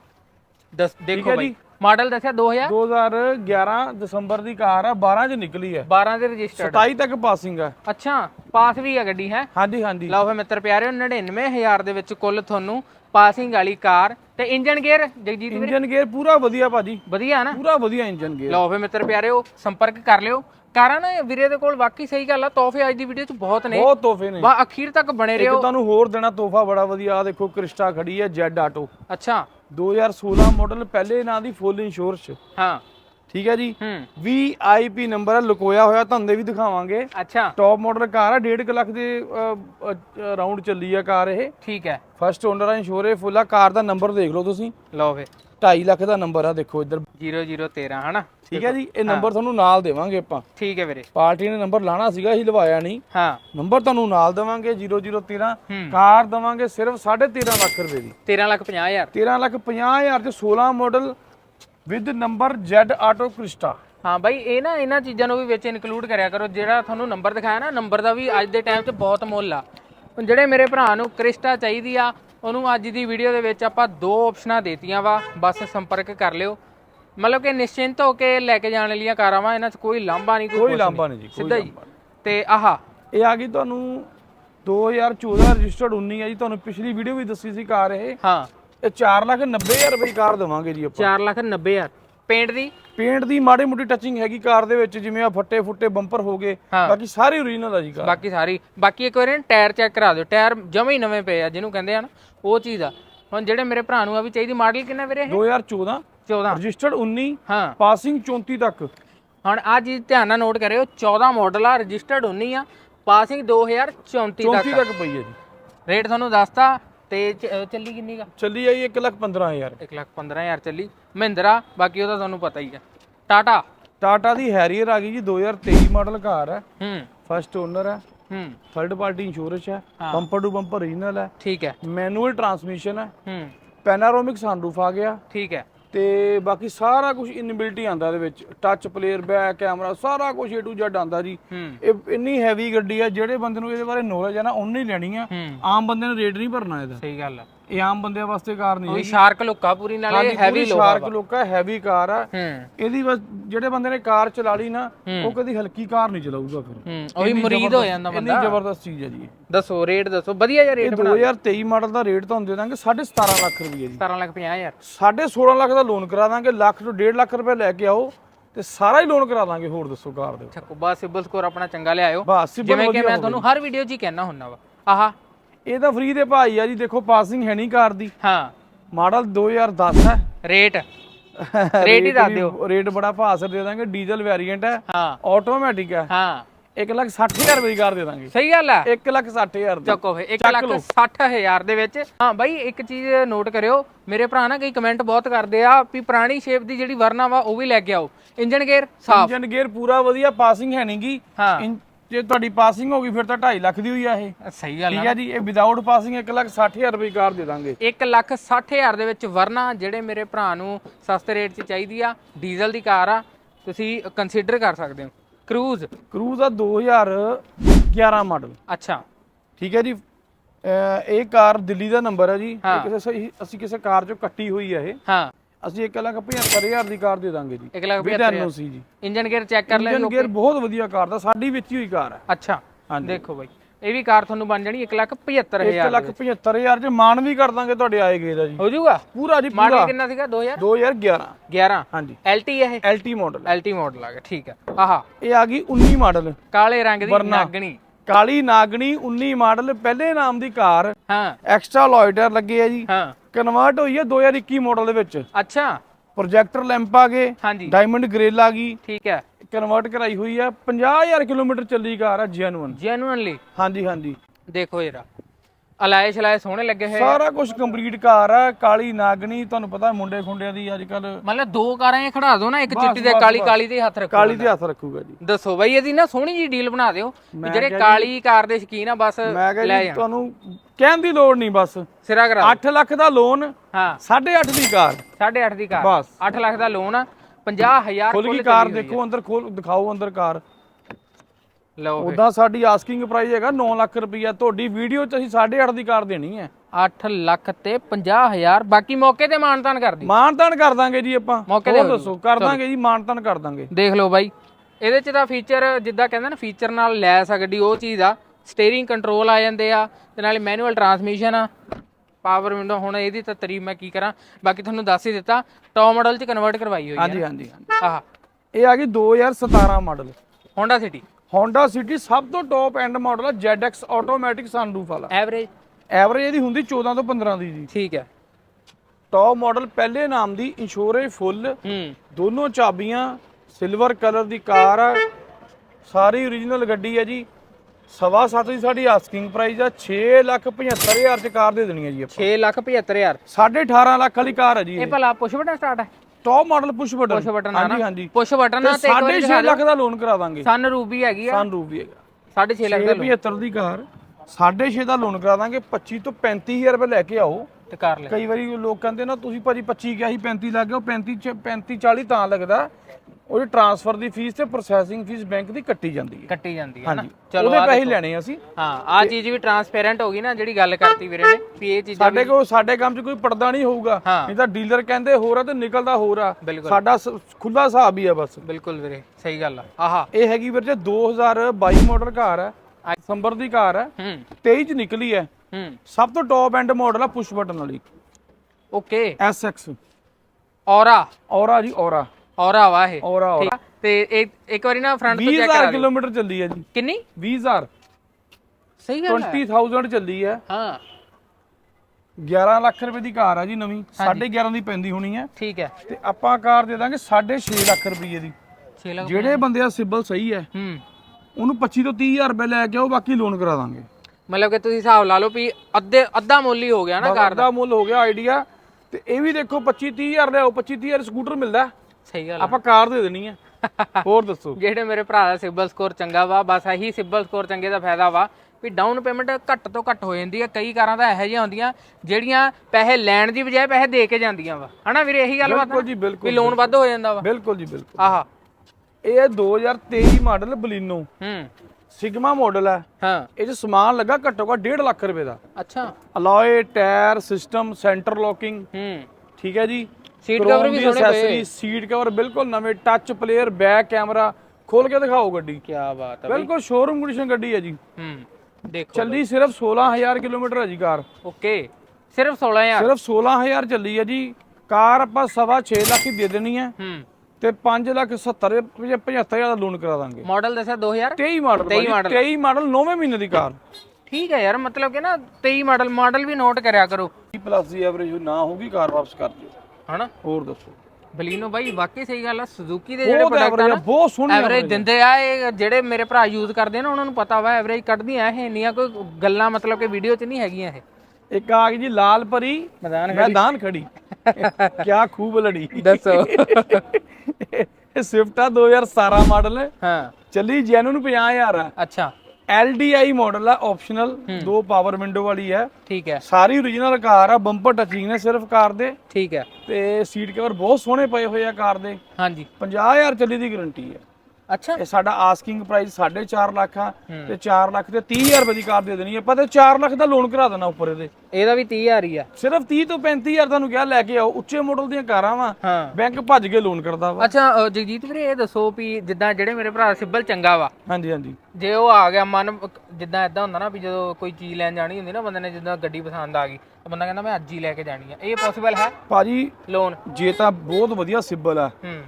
ਦੱਸ ਦੇਖੋ। ਬਾਈ। ਮਾਡਲ ਦੱਸਿਆ 2000 2011 ਦਸੰਬਰ ਦੀ ਕਾਰ ਆ 12 ਚ ਨਿਕਲੀ ਹੈ 12 ਦੇ ਰਜਿਸਟਰਡ 27 ਤੱਕ ਪਾਸਿੰਗ ਹੈ ਅੱਛਾ ਪਾਸ ਵੀ ਆ ਗੱਡੀ ਹੈ? ਹਾਂਜੀ ਹਾਂਜੀ। ਲਓ ਫੇ ਮਿੱਤਰ ਪਿਆਰਿਓ 99000 ਦੇ ਵਿੱਚ ਕੁੱਲ ਤੁਹਾਨੂੰ ਪਾਸਿੰਗ ਵਾਲੀ ਕਾਰ ਤੇ ਇੰਜਨ ਗੇਅਰ ਜਗਜੀਤ ਵੀਰੇ? ਇੰਜਨ ਗੇਅਰ ਪੂਰਾ ਵਧੀਆ ਭਾਜੀ। ਵਧੀਆ ਨਾ? ਪੂਰਾ ਵਧੀਆ ਇੰਜਨ ਗੇਅਰ ਲਓ ਫੇ ਮਿੱਤਰ ਪਿਆਰਿਓ ਸੰਪਰਕ ਕਰ ਲਿਓ। ਕਾਰਨ ਵੀਰੇ ਦੇ ਕੋਲ ਵਾਕਈ ਸਹੀ ਗੱਲ ਆ ਤੋਹਫੇ ਅੱਜ ਦੀ ਵੀਡੀਓ 'ਚ ਬਹੁਤ ਨੇ। ਬਹੁਤ ਤੋਹਫੇ ਨੇ। ਵਾ ਅਖੀਰ ਤੱਕ ਬਣੇ ਇੱਕ ਰਹੋ। ਤੁਹਾਨੂੰ ਹੋਰ ਦੇਣਾ ਤੋਹਫਾ ਬੜਾ ਵਧੀਆ ਆ ਦੇਖੋ ਕ੍ਰਿਸਟਾ ਖੜੀ ਹੈ ਜੈਡ ਆਟੋ ਅੱਛਾ 2016 ਮਾਡਲ ਪਹਿਲੇ ਨਾਂ ਦੀ ਫੁੱਲ ਇੰਸ਼ੋਰੈਂਸ ਹਾਂ। ਠੀਕ ਹੈ ਜੀ? ਹੂੰ। ਵੀਆਈਪੀ ਨੰਬਰ ਹੈ ਲੁਕੋਇਆ ਹੋਇਆ ਤੁਹਾਨੂੰ ਵੀ ਦਿਖਾਵਾਂਗੇ। ਅੱਛਾ। ਟੌਪ ਮਾਡਲ ਕਾਰ ਆ 1.5 ਲੱਖ ਦੇ ਰਾਉਂਡ ਚੱਲੀ ਆ ਕਾਰ ਇਹ। ਠੀਕ ਹੈ। ਫਸਟ ਓਨਰ ਆ ਇੰਸ਼ੋਰੇ ਫੁੱਲ ਆ। ਕਾਰ ਦਾ ਨੰਬਰ ਦੇਖ ਲਓ ਤੁਸੀਂ। ਲਓ ਫੇ। 2.5 ਲੱਖ ਦਾ ਨੰਬਰ ਆ ਦੇਖੋ ਇੱਧਰ। 0013 ਹਨਾ? ਠੀਕ ਹੈ ਜੀ ਇਹ ਨੰਬਰ ਤੁਹਾਨੂੰ ਨਾਲ ਦੇਵਾਂਗੇ ਆਪਾਂ। ਠੀਕ ਹੈ ਵੀਰੇ। ਪਾਰਟੀ ਨੇ ਨੰਬਰ ਲਾਣਾ ਸੀਗਾ ਅਸੀਂ ਲਵਾਇਆ ਨਹੀਂ। ਹਾਂ। ਨੰਬਰ ਤੁਹਾਨੂੰ ਨਾਲ ਦੇਵਾਂਗੇ 0013 ਹੂੰ। ਕਾਰ ਦੇਵਾਂਗੇ ਸਿਰਫ 13.5 ਲੱਖ ਰੁਪਏ ਦੀ। 13 ਲੱਖ 50000 13 ਲੱਖ 50 ਹਜ਼ਾਰ ਚ 16 model with number Z auto Crysta ਹਾਂ ਬਾਈ ਇਹ ਨਾ ਇਹਨਾਂ ਚੀਜ਼ਾਂ ਨੂੰ ਵੀ ਵਿੱਚ ਇਨਕਲੂਡ ਕਰਿਆ ਕਰੋ। ਜਿਹੜਾ ਤੁਹਾਨੂੰ ਨੰਬਰ ਦਿਖਾਇਆ ਨਾ ਨੰਬਰ ਦਾ ਵੀ ਅੱਜ ਦੇ ਟਾਈਮ 'ਚ ਬਹੁਤ ਮੁੱਲ ਆ। ਜਿਹੜੇ ਮੇਰੇ ਭਰਾ ਨੂੰ ਕ੍ਰਿਸਟਾ ਚਾਹੀਦੀ ਆ ਉਹਨੂੰ ਅੱਜ ਦੀ ਵੀਡੀਓ ਦੇ ਵਿੱਚ ਆਪਾਂ ਦੋ ਆਪਸ਼ਨਾਂ ਦੇਤੀਆਂ ਵਾ ਬਸ ਸੰਪਰਕ ਕਰ ਲਿਓ। ਮਤਲਬ ਕਿ ਨਿਸ਼ਚਿੰਤ ਹੋ ਕੇ ਲੈ ਕੇ ਜਾਣ ਵਾਲੀਆਂ ਕਾਰਾਂ ਵਾ ਇਹਨਾਂ 'ਚ ਕੋਈ ਲਾਂਭਾ ਨਹੀਂ ਕੋਈ ਲਾਂਭਾ ਨਹੀਂ। ਜੀ, ਸਿੱਧਾ ਜੀ। ਤੇ ਆਹਾ। ਇਹ ਆ ਗਈ ਤੁਹਾਨੂੰ 2014 ਰਜਿਸਟਰਡ 19 ਹੈ ਜੀ ਤੁਹਾਨੂੰ ਪਿਛਲੀ ਵੀਡੀਓ ਵੀ ਦੱਸੀ ਸੀ ਕਾਰ ਇਹ। ਹਾਂ। ਇਹ 4 ਲੱਖ 90 ਹਜ਼ਾਰ ਰੁਪਏ ਕਾਰ ਦੇਵਾਂਗੇ ਜੀ ਆਪਾਂ। 4 ਲੱਖ 90 ਹਜ਼ਾਰ। ਪੇਂਟ ਦੀ? ਪੇਂਟ ਦੀ ਮਾੜੀ ਮੋਟੀ ਟੱਚਿੰਗ ਹੈਗੀ ਕਾਰ ਦੇ ਵਿੱਚ ਜਿਵੇਂ ਆ ਫੱਟੇ ਫੁੱਟੇ ਬੰਪਰ ਹੋ ਗਏ। ਹਾਂ। ਬਾਕੀ ਸਾਰੀ ਓਰੀਜਨਲ ਆ ਜੀ ਕਾਰ। ਬਾਕੀ ਸਾਰੀ। ਬਾਕੀ ਇੱਕ ਵਾਰੀ ਨਾ ਟਾਇਰ ਚੈੱਕ ਕਰਾ ਦਿਓ। ਟਾਇਰ ਜਮੇ ਹੀ ਨਵੇਂ ਪਏ ਆ ਜਿਹਨੂੰ ਕਹਿੰਦੇ ਆ ਨਾ ਉਹ ਚੀਜ਼ ਆ। ਹੁਣ ਜਿਹੜੇ ਮੇਰੇ ਭਰਾ ਨੂੰ ਆ ਵੀ ਚਾਹੀਦੀ ਮਾਡਲ ਕਿੰਨਾ ਵੀਰੇ ਇਹ? 2014 14 ਰਜਿਸਟਰਡ 19 ਹਾਂ। ਪਾਸਿੰਗ 34 ਤੱਕ। ਹੁਣ ਆ ਚੀਜ਼ ਧਿਆਨ ਨਾਲ ਨੋਟ ਕਰਿਓ 14 ਮਾਡਲ ਆ ਰਜਿਸਟਰਡ 19 ਆ ਪਾਸਿੰਗ 2034 34 ਤੱਕ। ਤੱਕ ਪਈ ਹੈ ਜੀ। ਰੇਟ ਤੁਹਾਨੂੰ ਦੱਸਤਾ ਤੇ ਚ- ਚੱਲੀ ਕਿੰਨੀ ਗਾ ਚੱਲੀ ਆਈ 1 ਲੱਖ 15 ਹਜ਼ਾਰ। 1 ਲੱਖ 15000 ਚੱਲੀ। ਮਹਿੰਦਰਾ ਬਾਕੀ ਉਹਦਾ ਤੁਹਾਨੂੰ ਪਤਾ ਹੀ ਆ। ਟਾਟਾ? ਟਾਟਾ ਦੀ ਹੈਰੀਅਰ ਆ ਗਈ ਜੀ 2023 ਮਾਡਲ ਕਾਰ ਹੈ ਹੂੰ। ਫਸਟ ਓਨਰ ਹੈ ਹੂੰ। ਥਰਡ ਪਾਰਟੀ ਇੰਸ਼ੋਰੈਂਸ ਹੈ ਹਾਂ। ਬੰਪਰ ਟੂ ਬੰਪਰ ਓਰੀਜਨਲ ਹੈ ਠੀਕ ਹੈ। ਮੈਨੂਅਲ ਟਰਾਂਸਮਿਸ਼ਨ ਹੈ ਹੂੰ। ਪੈਨਾਰੋਮਿਕ ਸਨਰੂਫ ਆ ਗਿਆ। ਠੀਕ ਹੈ। ਤੇ ਬਾਕੀ ਸਾਰਾ ਕੁਝ ਇਨਬਿਲਟੀ ਆਂਦਾ ਇਹਦੇ ਵਿੱਚ। ਟੱਚ ਪਲੇਅਰ ਬੈਕ ਕੈਮਰਾ ਸਾਰਾ ਕੁਝ A to Z ਆਂਦਾ ਜੀ। ਇਹ ਇੰਨੀ ਹੈਵੀ ਗੱਡੀ ਆ ਜਿਹੜੇ ਬੰਦੇ ਨੂੰ ਇਹਦੇ ਬਾਰੇ ਨੌਲੇਜ ਹੈ ਨਾ ਉਹਨੇ ਹੀ ਲੈਣੀ ਆ। ਆਮ ਬੰਦੇ ਨੇ ਰੇਟ ਨਹੀਂ ਭਰਨਾ ਇਹਦਾ। ਸਹੀ ਗੱਲ ਆ। ਇਹ ਆਮ ਬੰਦਿਆਂ ਵਾਸਤੇ ਕਾਰ ਨਹੀਂ ਉਹ ਸ਼ਾਰਕ ਲੁੱਕਾ ਪੂਰੀ ਨਾਲੇ ਹੈਵੀ ਲੋਹਾ ਸ਼ਾਰਕ ਲੋਕਾ ਹੈਵੀ ਕਾਰ ਆ। ਇਹਦੀ ਬਸ ਜਿਹੜੇ ਬੰਦੇ ਨੇ ਕਾਰ ਚਲਾ ਲਈ ਨਾ ਉਹ ਕਦੀ ਹਲਕੀ ਕਾਰ ਨਹੀਂ ਚਲਾਊਗਾ ਫਿਰ। ਉਹੀ ਮੁਰੀਦ ਹੋ ਜਾਂਦਾ ਇੰਨੀ ਬੰਦਾ ਜ਼ਬਰਦਸਤ ਚੀਜ਼ ਹੈ ਜੀ ਇਹ। ਦੱਸੋ ਰੇਟ ਦੱਸੋ। ਵਧੀਆ ਜਿਹਾ ਇਹ ਰੇਟ 2023 ਮਾਡਲ ਦਾ ਰੇਟ ਤੁਹਾਨੂੰ ਦੇ ਦਾਂਗੇ 17.5 ਲੱਖ ਰੁਪਏ ਜੀ। 17 ਲੱਖ 50 ਹਜ਼ਾਰ। 16.5 ਲੱਖ ਦਾ ਲੋਨ ਕਰਾ ਦਾਂਗੇ ਲੱਖ ਤੋਂ 1.5 ਲੱਖ ਰੁਪਏ ਲੈ ਕੇ ਆਓ ਤੇ ਸਾਰਾ ਹੀ ਲੋਨ ਕਰਾ ਦਾਂਗੇ ਹੋਰ ਦੱਸੋ ਕਾਰ ਦੇ ਅੱਛਾ ਕੁਬਾ ਸਿਬਲ ਸਕੋਰ ਆਪਣਾ ਚੰਗਾ ਲਿਆਇਓ। ਬਸ ਜਿਵੇਂ ਕਿ ਮੈਂ ਤੁਹਾਨੂੰ ਹਰ ਵੀਡੀਓ 'ਚ ਹੀ ਕਹਿਣਾ ਹੁੰਨਾ ਵਾ। ਆਹਾ ਇਹ ਤਾਂ ਫ੍ਰੀ ਦੇ ਭਾਈ ਆ ਜੀ ਦੇਖੋ ਪਾਸਿੰਗ ਹੈ ਨਹੀਂ ਕਾਰ ਦੀ। ਹਾਂ। ਮਾਡਲ 2010 ਹੈ। ਰੇਟ। ਰੇਟ ਹੀ ਦੱਸ ਦਿਓ। ਰੇਟ ਬੜਾ ਭਾਸਰ ਦੇ ਦਾਂਗੇ ਡੀਜ਼ਲ ਵੇਰੀਐਂਟ ਹੈ। ਹਾਂ। ਆਟੋਮੈਟਿਕ ਹੈ। ਹਾਂ। 1 ਲੱਖ 60 ਹਜ਼ਾਰ ਰੁਪਏ ਦੀ ਕਾਰ ਦੇ ਦਾਂਗੇ। ਸਹੀ ਗੱਲ ਆ 1 ਲੱਖ 60 ਹਜ਼ਾਰ ਦੀ। ਚੱਕੋ ਫੇ 1 ਲੱਖ 60 ਹਜ਼ਾਰ ਦੇ ਵਿੱਚ। ਹਾਂ ਬਾਈ ਇੱਕ ਚੀਜ਼ ਨੋਟ ਕਰਿਓ। ਮੇਰੇ ਭਰਾ ਨਾ ਕਈ ਕਮੈਂਟ ਬਹੁਤ ਕਰਦੇ ਆ ਵੀ ਪੁਰਾਣੀ ਸ਼ੇਪ ਦੀ ਜਿਹੜੀ ਵਰਨਾ ਵਾ ਉਹ ਵੀ ਲੈ ਕੇ ਆਓ। ਇੰਜਨ ਗੇਅਰ ਸਾਫ਼। ਇੰਜਨ ਗੇਅਰ ਪੂਰਾ ਵਧੀਆ ਪਾਸਿੰਗ ਹੈ ਨਹੀਂਗੀ ਹਾਂ। ਜੇ ਤੁਹਾਡੀ ਪਾਸਿੰਗ ਹੋ ਗਈ ਫਿਰ ਤਾਂ 2.5 ਲੱਖ ਦੀ ਹੋਈ ਆ ਇਹ। ਸਹੀ ਗੱਲ ਠੀਕ ਹੈ ਜੀ ਇਹ ਵਿਦਆਊਟ ਪਾਸਿੰਗ 1 ਲੱਖ 60 ਹਜ਼ਾਰ ਰੁਪਏ ਦੀ ਕਾਰ ਦੇ ਦਾਂਗੇ। 1 ਲੱਖ 60 ਹਜ਼ਾਰ ਦੇ ਵਿੱਚ ਵਰਨਾ ਜਿਹੜੇ ਮੇਰੇ ਭਰਾ ਨੂੰ ਸਸਤੇ ਰੇਟ 'ਚ ਚਾਹੀਦੀ ਆ ਡੀਜ਼ਲ ਦੀ ਕਾਰ ਆ ਤੁਸੀਂ ਕੰਸੀਡਰ ਕਰ ਸਕਦੇ ਹੋ। ਕਰੂਜ਼ ਕਰੂਜ਼ ਦਾ 2011 ਮਾਡਲ ਅੱਛਾ। ਠੀਕ ਹੈ ਜੀ। ਇਹ ਕਾਰ ਦਿੱਲੀ ਦਾ ਨੰਬਰ ਹੈ ਜੀ। ਕਿਸੇ ਅਸੀਂ ਕਿਸੇ ਕਾਰ ਚੋਂ ਕੱਟੀ ਹੋਈ ਹੈ ਇਹ। ਹਾਂ। ਅਸੀਂ 1 ਲੱਖ 75000 ਦੀ ਕਾਰ ਦੇ ਦਾਂਗੇ ਜੀ। 1 ਲੱਖ ਵਿਦ 75 ਐਨਓਸੀ ਜੀ। ਇੰਜਨ ਗੇਅਰ ਚੈੱਕ ਕਰ ਲੈ ਇੰਜਨ ਗੇਅਰ ਬਹੁਤ ਵਧੀਆ ਕਾਰ ਦਾ ਸਾਡੀ ਵਿੱਚ ਹੀ ਹੋਈ ਕਾਰ ਹੈ। ਅੱਛਾ ਦੇਖੋ ਬਾਈ ਇਹ ਵੀ ਕਾਰ ਤੁਹਾਨੂੰ ਬਣ ਜਾਣੀ 1 ਲੱਖ 75 1 ਹਜ਼ਾਰ ਲੱਖ 75000 ਚ ਮਾਨ ਵੀ ਕਰ ਦਾਂਗੇ ਤੁਹਾਡੇ ਆਏ ਗਏ ਦਾ ਜੀ। ਹੋ ਜਾਊਗਾ? ਪੂਰਾ ਜੀ ਮਾਡਲ ਕਿੰਨਾ ਸੀਗਾ? 2000 2011 11 ਹਾਂਜੀ। LT ਇਹ? LT ਮਾਡਲ LT ਮਾਡਲ ਆ ਗਿਆ ਠੀਕ ਹੈ। ਆਹਾ। ਇਹ ਆ ਗਈ 19 ਮਾਡਲ। ਕਾਲੇ ਰੰਗ ਦੀ। ਨਾਗਣੀ। ਕਾਲੀ ਨਾਗਣੀ 19 ਮਾਡਲ ਪਹਿਲੇ ਨਾਮ ਦੀ ਕਾਰ। ਹਾਂ। ਐਕਸਟਰਾ ਲੋਇਟਰ ਲੱਗੇ ਆ ਜੀ। ਹਾਂ। ਕਨਵਰਟ ਹੋਈ ਹੈ 2021 ਮਾਡਲ ਦੇ ਵਿੱਚ। ਅੱਛਾ। ਪ੍ਰੋਜੈਕਟਰ ਲੈਂਪ ਆ ਗਏ ਹਾਂਜੀ। ਡਾਇਮੰਡ ਗ੍ਰਿਲ ਆ ਗਈ। ਠੀਕ ਹੈ। ਕਨਵਰਟ ਕਰਾਈ ਹੋਈ ਹੈ 50000 ਕਿਲੋਮੀਟਰ ਚੱਲੀ ਕਾਰ ਆ ਜੈਨੂਨ ਜੈਨੂਇਨਲੀ ਹਾਂਜੀ ਹਾਂਜੀ। ਦੇਖੋ ਜਰਾ। ਅਲਾਏ ਛਲਾਏ ਸੋਹਣੇ ਲੱਗੇ ਹੋਏ ਆ। ਸਾਰਾ ਕੁਝ ਕੰਪਲੀਟ ਕਾਰ ਆ ਕਾਲੀ ਨਾਗਣੀ ਤੁਹਾਨੂੰ ਪਤਾ ਮੁੰਡੇ ਖੁੰਡਿਆਂ ਦੀ ਅੱਜ ਕੱਲ ਮਤਲਬ ਦੋ ਕਾਰਾਂ ਇਹ ਖੜਾ ਦੋ ਨਾ ਇੱਕ ਬਸ, ਚਿੱਟੀ ਤੇ ਬਸ, ਕਾਲੀ ਬਸ। ਕਾਲੀ ਤੇ ਹੱਥ ਰੱਖੋ ਕਾਲੀ ਤੇ ਹੱਥ ਰੱਖੂਗਾ ਜੀ। ਦੱਸੋ ਬਾਈ ਇਹਦੀ ਨਾ ਸੋਹਣੀ ਜੀ ਡੀਲ ਬਣਾ ਦਿਓ ਵੀ ਮੈਂ ਜਿਹੜੇ ਕਿਹਾ ਕਾਲੀ ਕਾਰ ਦੇ ਸ਼ਕੀਨ ਆ ਬਸ ਮੈਂ ਕਿਹਾ ਲੈ ਜੀ ਜਾਣ। ਤੁਹਾਨੂੰ ਕਹਿਣ ਦੀ ਲੋੜ ਨਹੀਂ ਬਸ। ਸਿਰਾ ਕਰਾ 8 ਲੱਖ ਦਾ ਲੋਨ ਹਾਂ। 8.5 ਦੀ ਕਾਰ। 8.5 ਦੀ ਕਾਰ। ਬਸ। 8 ਲੱਖ ਦਾ ਲੋਨ ਆ 50000 ਖੁੱਲ ਗਈ ਕਾਰ ਦੇਖੋ ਅੰਦਰ ਖੋਲ ਦਿਖਾਓ ਅੰਦਰ ਕਾਰ। ਲਓ। ਉਦਾਂ ਸਾਡੀ ਆਸਕਿੰਗ ਪ੍ਰਾਈਸ ਹੈਗਾ 9 ਲੱਖ ਰੁਪਈਆ। ਤੁਹਾਡੀ ਵੀਡੀਓ 'ਚ ਅਸੀਂ 8.5 ਦੀ ਕਾਰ ਦੇਣੀ ਹੈ। 8 ਲੱਖ ਤੇ 50000 ਬਾਕੀ ਮੌਕੇ ਤੇ ਮਾਨਤਾਨ ਕਰਦੀ ਮਾਨਤਾਨ ਕਰ ਦਾਂਗੇ ਜੀ ਆਪਾਂ। ਮੌਕੇ ਤੇ ਹੋ ਦੱਸੋ ਕਰ ਦਾਂਗੇ ਜੀ ਮਾਨਤਾਨ ਕਰ ਦਾਂਗੇ। ਦੇਖ ਲਓ ਬਾਈ। ਇਹਦੇ ਚ ਤਾਂ ਫੀਚਰ ਜਿੱਦਾਂ ਕਹਿੰਦੇ ਨਾ ਫੀਚਰ ਨਾਲ ਲੈ ਸਕਦੀ ਉਹ ਚੀਜ਼ ਆ। ਸਟੀਅਰਿੰਗ ਕੰਟਰੋਲ ਆ ਜਾਂਦੇ ਆ ਤੇ ਨਾਲੇ ਮੈਨੂਅਲ ਟਰਾਂਸਮਿਸ਼ਨ ਆ। ਪਾਵਰ ਵਿੰਡੋ ਹੁਣ ਇਹਦੀ ਤਾਂ ਤਾਰੀਫ ਮੈਂ ਕੀ ਕਰਾਂ? ਬਾਕੀ ਤੁਹਾਨੂੰ ਦੱਸ ਹੀ ਦਿੱਤਾ ਟੌਪ ਮਾਡਲ ਚ ਕਨਵਰਟ ਕਰਵਾਈ ਹੋਈ ਹਾਂਜੀ ਹਾਂਜੀ ਹਾਂਜੀ। ਹੈ ਆਹ। ਇਹ ਆ ਗਈ 2017 model Honda City Honda City ਸਭ ਤੋਂ ਟੌਪ ਐਂਡ ਮਾਡਲ ਆ ZX ਆਟੋਮੈਟਿਕ ਸਨਰੂਫ ਵਾਲਾ। ਐਵਰੇਜ ਐਵਰੇਜ ਇਹਦੀ ਹੁੰਦੀ 14 ਤੋਂ 15 ਦੀ ਜੀ। ਠੀਕ ਹੈ। ਟੌਪ ਮਾਡਲ ਪਹਿਲੇ ਨਾਮ ਦੀ ਇੰਸ਼ੋਰੈਂਸ ਫੁੱਲ ਹੂੰ। ਦੋਨੋਂ ਚਾਬੀਆਂ ਸਿਲਵਰ ਕਲਰ ਦੀ ਕਾਰ ਆ। ਸਾਰੀ ਓਰੀਜਨਲ ਗੱਡੀ ਹੈ ਜੀ। ਸਵਾ ਸੱਤ ਦੀ ਸਾਡੀ ਆਸਕਿੰਗ ਪ੍ਰਾਈਸ ਆ 6 ਲੱਖ 75000 ਚ ਕਾਰ ਦੇ ਦੇਣੀ ਹੈ ਜੀ ਆਪਾਂ। 6 ਲੱਖ 75000 18.5 ਲੱਖ ਵਾਲੀ ਕਾਰ ਹੈ ਜੀ ਇਹ ਇਹ। ਭਲਾ ਪੁਸ਼ ਬਟਨ ਸਟਾਰਟ ਹੈ? Top model push button push button ਆ ਨਾ। ਹਾਂਜੀ ਪੁਸ਼ ਬਟਨ ਆ ਤੇ ਇੱਕ ਵਾਰੀ 6.5 ਲੱਖ ਦਾ ਲੋਨ ਕਰਾ ਦਾਂਗੇ। ਸਨ ਰੂਬੀ ਹੈਗੀ ਆ। ਸਨ ਵੀ ਹੈਗਾ। 6.5 ਲੱਖ ਦਾ 675 ਦੀ ਕਾਰ 6.5 ਦਾ ਲੋਨ ਕਰਾ ਦਾਂਗੇ 25 ਤੋਂ 35000 ਰੁਪਏ ਲੈ ਕੇ ਆਓ। ਤੇ ਕਰ ਲੈ ਕਈ ਵਾਰੀ ਲੋਕ ਕਹਿੰਦੇ ਨਾ ਤੁਸੀਂ ਭਾਜੀ 25 ਕਿਹਾ ਸੀ 35 ਲੱਗ ਗਿਆ ਉਹ 35 ਚ 35 40 ਤਾਂ ਲੱਗਦਾ। ਉਹਦੀ ਟ੍ਰਾਂਸਫਰ ਦੀ ਫੀਸ ਤੇ ਪ੍ਰੋਸੈਸਿੰਗ ਫੀਸ ਬੈਂਕ ਦੀ ਕੱਟੀ ਜਾਂਦੀ ਹੈ। ਕੱਟੀ ਜਾਂਦੀ ਹੈ ਨਾ। ਹਾਂਜੀ। ਚਲੋ ਉਹਦੇ ਆਹ ਪੈਸੇ ਦੇਖੋ। ਲੈਣੇ ਆ ਅਸੀਂ। ਹਾਂ ਆ ਚੀਜ਼ ਵੀ ਟਰਾਂਸਪੇਰੈਂਟ ਹੋ ਗਈ ਨਾ ਜਿਹੜੀ ਗੱਲ ਕਰਤੀ ਵੀਰੇ ਨੇ ਵੀ ਇਹ ਚੀਜ਼ਾਂ ਸਾਡੇ ਕੋਲ ਸਾਡੇ ਕੰਮ 'ਚ ਕੋਈ ਪਰਦਾ ਨਹੀਂ ਹੋਊਗਾ। ਹਾਂ। ਨਹੀਂ ਤਾਂ ਡੀਲਰ ਕਹਿੰਦੇ ਹੋਰ ਆ ਤੇ ਨਿਕਲਦਾ ਹੋਰ ਆ। ਬਿਲਕੁਲ। ਸਾਡਾ ਖੁੱਲਾ ਹਿਸਾਬ ਹੀ ਆ ਬਸ। ਬਿਲਕੁਲ ਵੀਰੇ ਸਹੀ ਗੱਲ ਆ। ਆਹਾ। ਇਹ ਹੈਗੀ ਵੀਰ ਜੀ 2022 ਮਾਡਲ ਕਾਰ ਹੈ ਦਸੰਬਰ ਦੀ ਕਾਰ ਹੈ ਹੂੰ। 23 ਚ ਨਿਕਲੀ ਹੈ। ਹੂੰ। ਸਭ ਤੋਂ ਟੌਪ ਐਂਡ ਮਾਡਲ ਆ ਪੁਸ਼ ਬਟਨ ਵਾਲੀ। ਓਕੇ। SX Aura. ਔਰਾ ਜੀ ਔਰਾ। ਔਰਾ ਵਾ ਇਹ। ਔਰਾ ਔਰਾ? ਤੇ ਇਹ ਇੱਕ ਵਾਰੀ ਨਾ ਫਰੰਟ ਤੋਂ ਚੈੱਕ 20000 ਕਰਾ ਦਿਓ। ਕਿਲੋਮੀਟਰ ਚੱਲੀ ਹੈ ਜੀ। ਕਿੰਨੀ? 20000 ਸਹੀ ਗੱਲ ਹੈ 20000 ਚੱਲੀ ਹੈ ਹਾਂ। 11 ਲੱਖ ਰੁਪਏ ਦੀ ਕਾਰ ਆ ਜੀ ਨਵੀਂ। 11.5 ਦੀ ਪੈਂਦੀ ਹੋਣੀ ਹੈ ਠੀਕ ਹੈ ਤੇ ਆਪਾਂ ਕਾਰ ਦੇ ਦਾਂਗੇ 6.5 ਲੱਖ ਰੁਪਏ ਦੀ। 6 ਲੱਖ ਜਿਹੜੇ ਬੰਦੇ ਦਾ ਸਿਬਲ ਸਹੀ ਹੈ ਹੂੰ। ਉਹਨੂੰ 25 ਤੋਂ 30000 ਰੁਪਏ ਲੈ ਕੇ ਆਓ ਬਾਕੀ ਲੋਨ ਕਰਾ ਦਾਂਗੇ। ਮਤਲਬ ਕਿ ਤੁਸੀਂ ਹਿਸਾਬ ਲਾ ਲਓ ਵੀ ਅੱਧੇ ਅੱਧਾ ਮੁੱਲ ਹੀ ਹੋ ਗਿਆ ਨਾ ਕਾਰ ਦਾ। ਦਾ ਮੁੱਲ ਹੋ ਗਿਆ ਆਈਡੀਆ ਤੇ ਇਹ ਵੀ ਦੇਖੋ 25 30000 ਲਿਆਓ 25 30000 ਸਕੂਟਰ ਮਿਲਦਾ ਸਹੀ ਗੱਲ ਆ। ਆਪਾਂ ਕਾਰ ਦੇ ਦੇਣੀ ਹੈ। ਹੋਰ ਦੱਸੋ? ਜਿਹੜੇ ਮੇਰੇ ਭਰਾ ਦਾ ਸਿਬਲ ਸਕੋਰ ਚੰਗਾ ਵਾ ਬਸ ਇਹੀ ਸਿਬਲ ਸਕੋਰ ਚੰਗੇ ਦਾ ਫਾਇਦਾ ਵਾ ਵੀ ਡਾਊਨ ਪੇਮੈਂਟ ਘੱਟ ਤੋਂ ਘੱਟ ਹੋ ਜਾਂਦੀ ਹੈ। ਕਈ ਕਾਰਾਂ ਤਾਂ ਇਹੋ ਜਿਹੀਆਂ ਹੁੰਦੀਆਂ ਜਿਹੜੀਆਂ ਪੈਸੇ ਲੈਣ ਦੀ ਬਜਾਏ ਪੈਸੇ ਦੇ ਕੇ ਜਾਂਦੀਆਂ ਵਾ। ਹਨਾ ਵੀਰੇ ਇਹੀ ਗੱਲ ਬਾਤ ਬਿਲਕੁਲ ਜੀ ਵੀ ਬਿਲਕੁਲ। ਲੋਨ ਵੱਧ ਹੋ ਜਾਂਦਾ ਵਾ। ਬਿਲਕੁਲ ਜੀ ਬਿਲਕੁਲ। ਆਹਾ। ਇਹ ਹੈ 2023 ਮਾਡਲ ਬਲੀਨੋ। ਹੂੰ। ਸਿਗਮਾ ਮਾਡਲ ਹੈ। ਹਾਂ। ਇਹ 'ਚ ਸਮਾਨ ਲੱਗਾ ਘੱਟੋ ਘੱਟ 1.5 ਲੱਖ ਰੁਪਏ ਦਾ। ਅੱਛਾ। Alloy tyre system centre locking. ਹੂੰ। ਠੀਕ ਹੈ ਜੀ? ਸੀਟ ਕਵਰ ਵੀ ਸੋਹਣੇ ਪਏ। ਸੀਟ ਕਵਰ ਬਿਲਕੁਲ ਨਵੇਂ ਟੱਚ ਪਲੇਅਰ ਬੈਕ ਕੈਮਰਾ ਖੋਲ ਕੇ ਦਿਖਾਓ ਗੱਡੀ। ਕੀ ਬਾਤ ਹੈ ਬਿਲਕੁਲ ਸ਼ੋਰੂਮ ਕੰਡੀਸ਼ਨ ਗੱਡੀ ਹੈ ਜੀ। ਹੂੰ ਦੇਖੋ। ਚੱਲੀ ਸਿਰਫ 16000 ਕਿਲੋਮੀਟਰ ਹੈ ਜੀ ਕਾਰ। ਓਕੇ। ਸਿਰਫ 16000 ਸਿਰਫ 16000 ਚੱਲੀ ਹੈ ਜੀ। ਕਾਰ ਆਪਾਂ ਸਵਾ 6 ਲੱਖ ਹੀ ਦੇ ਦੇਣੀ ਹੈ। ਹੂੰ। ਤੇ 5 ਲੱਖ 70 75000 ਦਾ ਲੋਨ ਕਰਾ ਦਾਂਗੇ। ਮਾਡਲ ਦੱਸਿਆ 2000 23 ਮਾਡਲ 23 ਮਾਡਲ। 23 ਮਾਡਲ 9ਵੇਂ ਮਹੀਨੇ ਦੀ ਕਾਰ। ਠੀਕ ਹੈ ਯਾਰ ਮਤਲਬ ਕਿ ਨਾ 23 ਮਾਡਲ ਮਾਡਲ ਵੀ ਨੋਟ ਕਰਿਆ ਕਰੋ। 30 ਪਲੱਸ ਦੀ ਐਵਰੇਜ ਨਾ ਹੋਊਗੀ ਕਾਰ ਵਾਪਸ ਕਰ ਦਿਓ। ਹਨਾ? ਹੋਰ ਦੱਸੋ। ਬਲੀਨੋ ਬਾਈ ਵਾਕਈ ਸਹੀ ਗੱਲ ਆ ਸੁਜ਼ੂਕੀ ਦੇ ਜਿਹੜੇ ਪ੍ਰੋਡਕਟ ਆ ਨਾ ਬਹੁਤ ਸੋਹਣੀ ਐਵਰੇਜ ਦਿੰਦੇ ਆ ਇਹ ਜਿਹੜੇ ਮੇਰੇ ਭਰਾ ਯੂਜ਼ ਕਰਦੇ ਨਾ ਉਹਨਾਂ ਨੂੰ ਪਤਾ ਵਾ ਐਵਰੇਜ ਕੱਢਦੀਆਂ ਇਹ ਇੰਨੀਆਂ ਕੋਈ ਗੱਲਾਂ ਮਤਲਬ ਕਿ ਵੀਡੀਓ 'ਚ ਨਹੀਂ ਹੈਗੀਆਂ ਇਹ। ਇੱਕ ਆ ਗਈ ਜੀ ਲਾਲ ਪਰੀ ਮੈਦਾਨ ਮੈਦਾਨ ਖੜੀ। ਕਿਆ ਖੂਬ ਲੜੀ। ਦੱਸੋ। ਇਹ ਸਵਿਫਟ ਆ 2017 ਮਾਡਲ ਹੈ। ਹਾਂ। ਚੱਲੀ ਜੈਨੂਨ 50000 ਆ। ਅੱਛਾ। LDI ਮਾਡਲ ਆ ਆਪਸ਼ਨਲ ਦੋ ਪਾਵਰ ਵਿੰਡੋ ਵਾਲੀ ਹੈ ਠੀਕ ਹੈ। ਸਾਰੀ origignal ਕਾਰ ਆ ਬੰਪਰ ਟਚਿੰਗ ਨੇ ਸਿਰਫ ਕਾਰ ਦੇ। ਠੀਕ ਹੈ। ਤੇ ਸੀਟ ਕਵਰ ਬਹੁਤ ਸੋਹਣੇ ਪਏ ਹੋਏ ਆ ਕਾਰ ਦੇ। ਹਾਂਜੀ। 50000 ਚੱਲੀ ਦੀ ਗਾਰੰਟੀ ਹੈ ਅੱਛਾ। ਇਹ ਸਾਡਾ ਆਸਕਿੰਗ ਪ੍ਰਾਈਸ 4.5 ਲੱਖ ਆ ਤੇ 4 ਲੱਖ ਤੇ 30000 ਰੁਪਏ ਦੀ ਕਾਰ ਦੇ ਦੇਣੀ ਹੈ ਆਪਾਂ ਤੇ 4 ਲੱਖ ਦਾ ਲੋਨ ਕਰਾ ਦੇਣਾ ਉੱਪਰ ਇਹਦੇ। ਇਹਦਾ ਵੀ 30000 ਹੀ ਆ। ਸਿਰਫ 30 ਤੋਂ 35000 ਤੁਹਾਨੂੰ ਕਿਹਾ ਲੈ ਕੇ ਆਓ। ਉੱਚੇ ਮਾਡਲ ਦੀਆਂ ਕਾਰਾਂ ਵਾ ਬੈਂਕ ਭੱਜ ਕੇ ਲੋਨ ਕਰਦਾ ਵਾ। ਅੱਛਾ ਜਗਜੀਤ ਵੀਰੇ ਇਹ ਦੱਸੋ ਵੀ ਜਿੱਦਾਂ ਜਿਹੜੇ ਮੇਰੇ ਭਰਾ ਸਿਬਲ ਚੰਗਾ ਵਾ। ਹਾਂਜੀ ਹਾਂਜੀ। ਜੇ ਉਹ ਆ ਗਿਆ ਮਨ ਜਿੱਦਾਂ ਇਦਾਂ ਹੁੰਦਾ ਨਾ ਵੀ ਜਦੋਂ ਕੋਈ ਚੀਜ਼ ਲੈਣ ਜਾਣੀ ਹੁੰਦੀ ਨਾ ਬੰਦੇ ਨੇ ਜਿੱਦਾਂ ਗੱਡੀ ਪਸੰਦ ਆ ਗਈ ਤਾਂ ਬੰਦਾ ਕਹਿੰਦਾ ਮੈਂ ਅੱਜ ਹੀ ਲੈ ਕੇ ਜਾਣੀ ਆ। ਇਹ ਪੋਸੀਬਲ ਹੈ? ਭਾਜੀ ਲੋਨ ਜੇ ਤਾਂ ਬਹੁਤ ਵਧੀਆ ਸਿਬਲ ਆ। ਹੂੰ।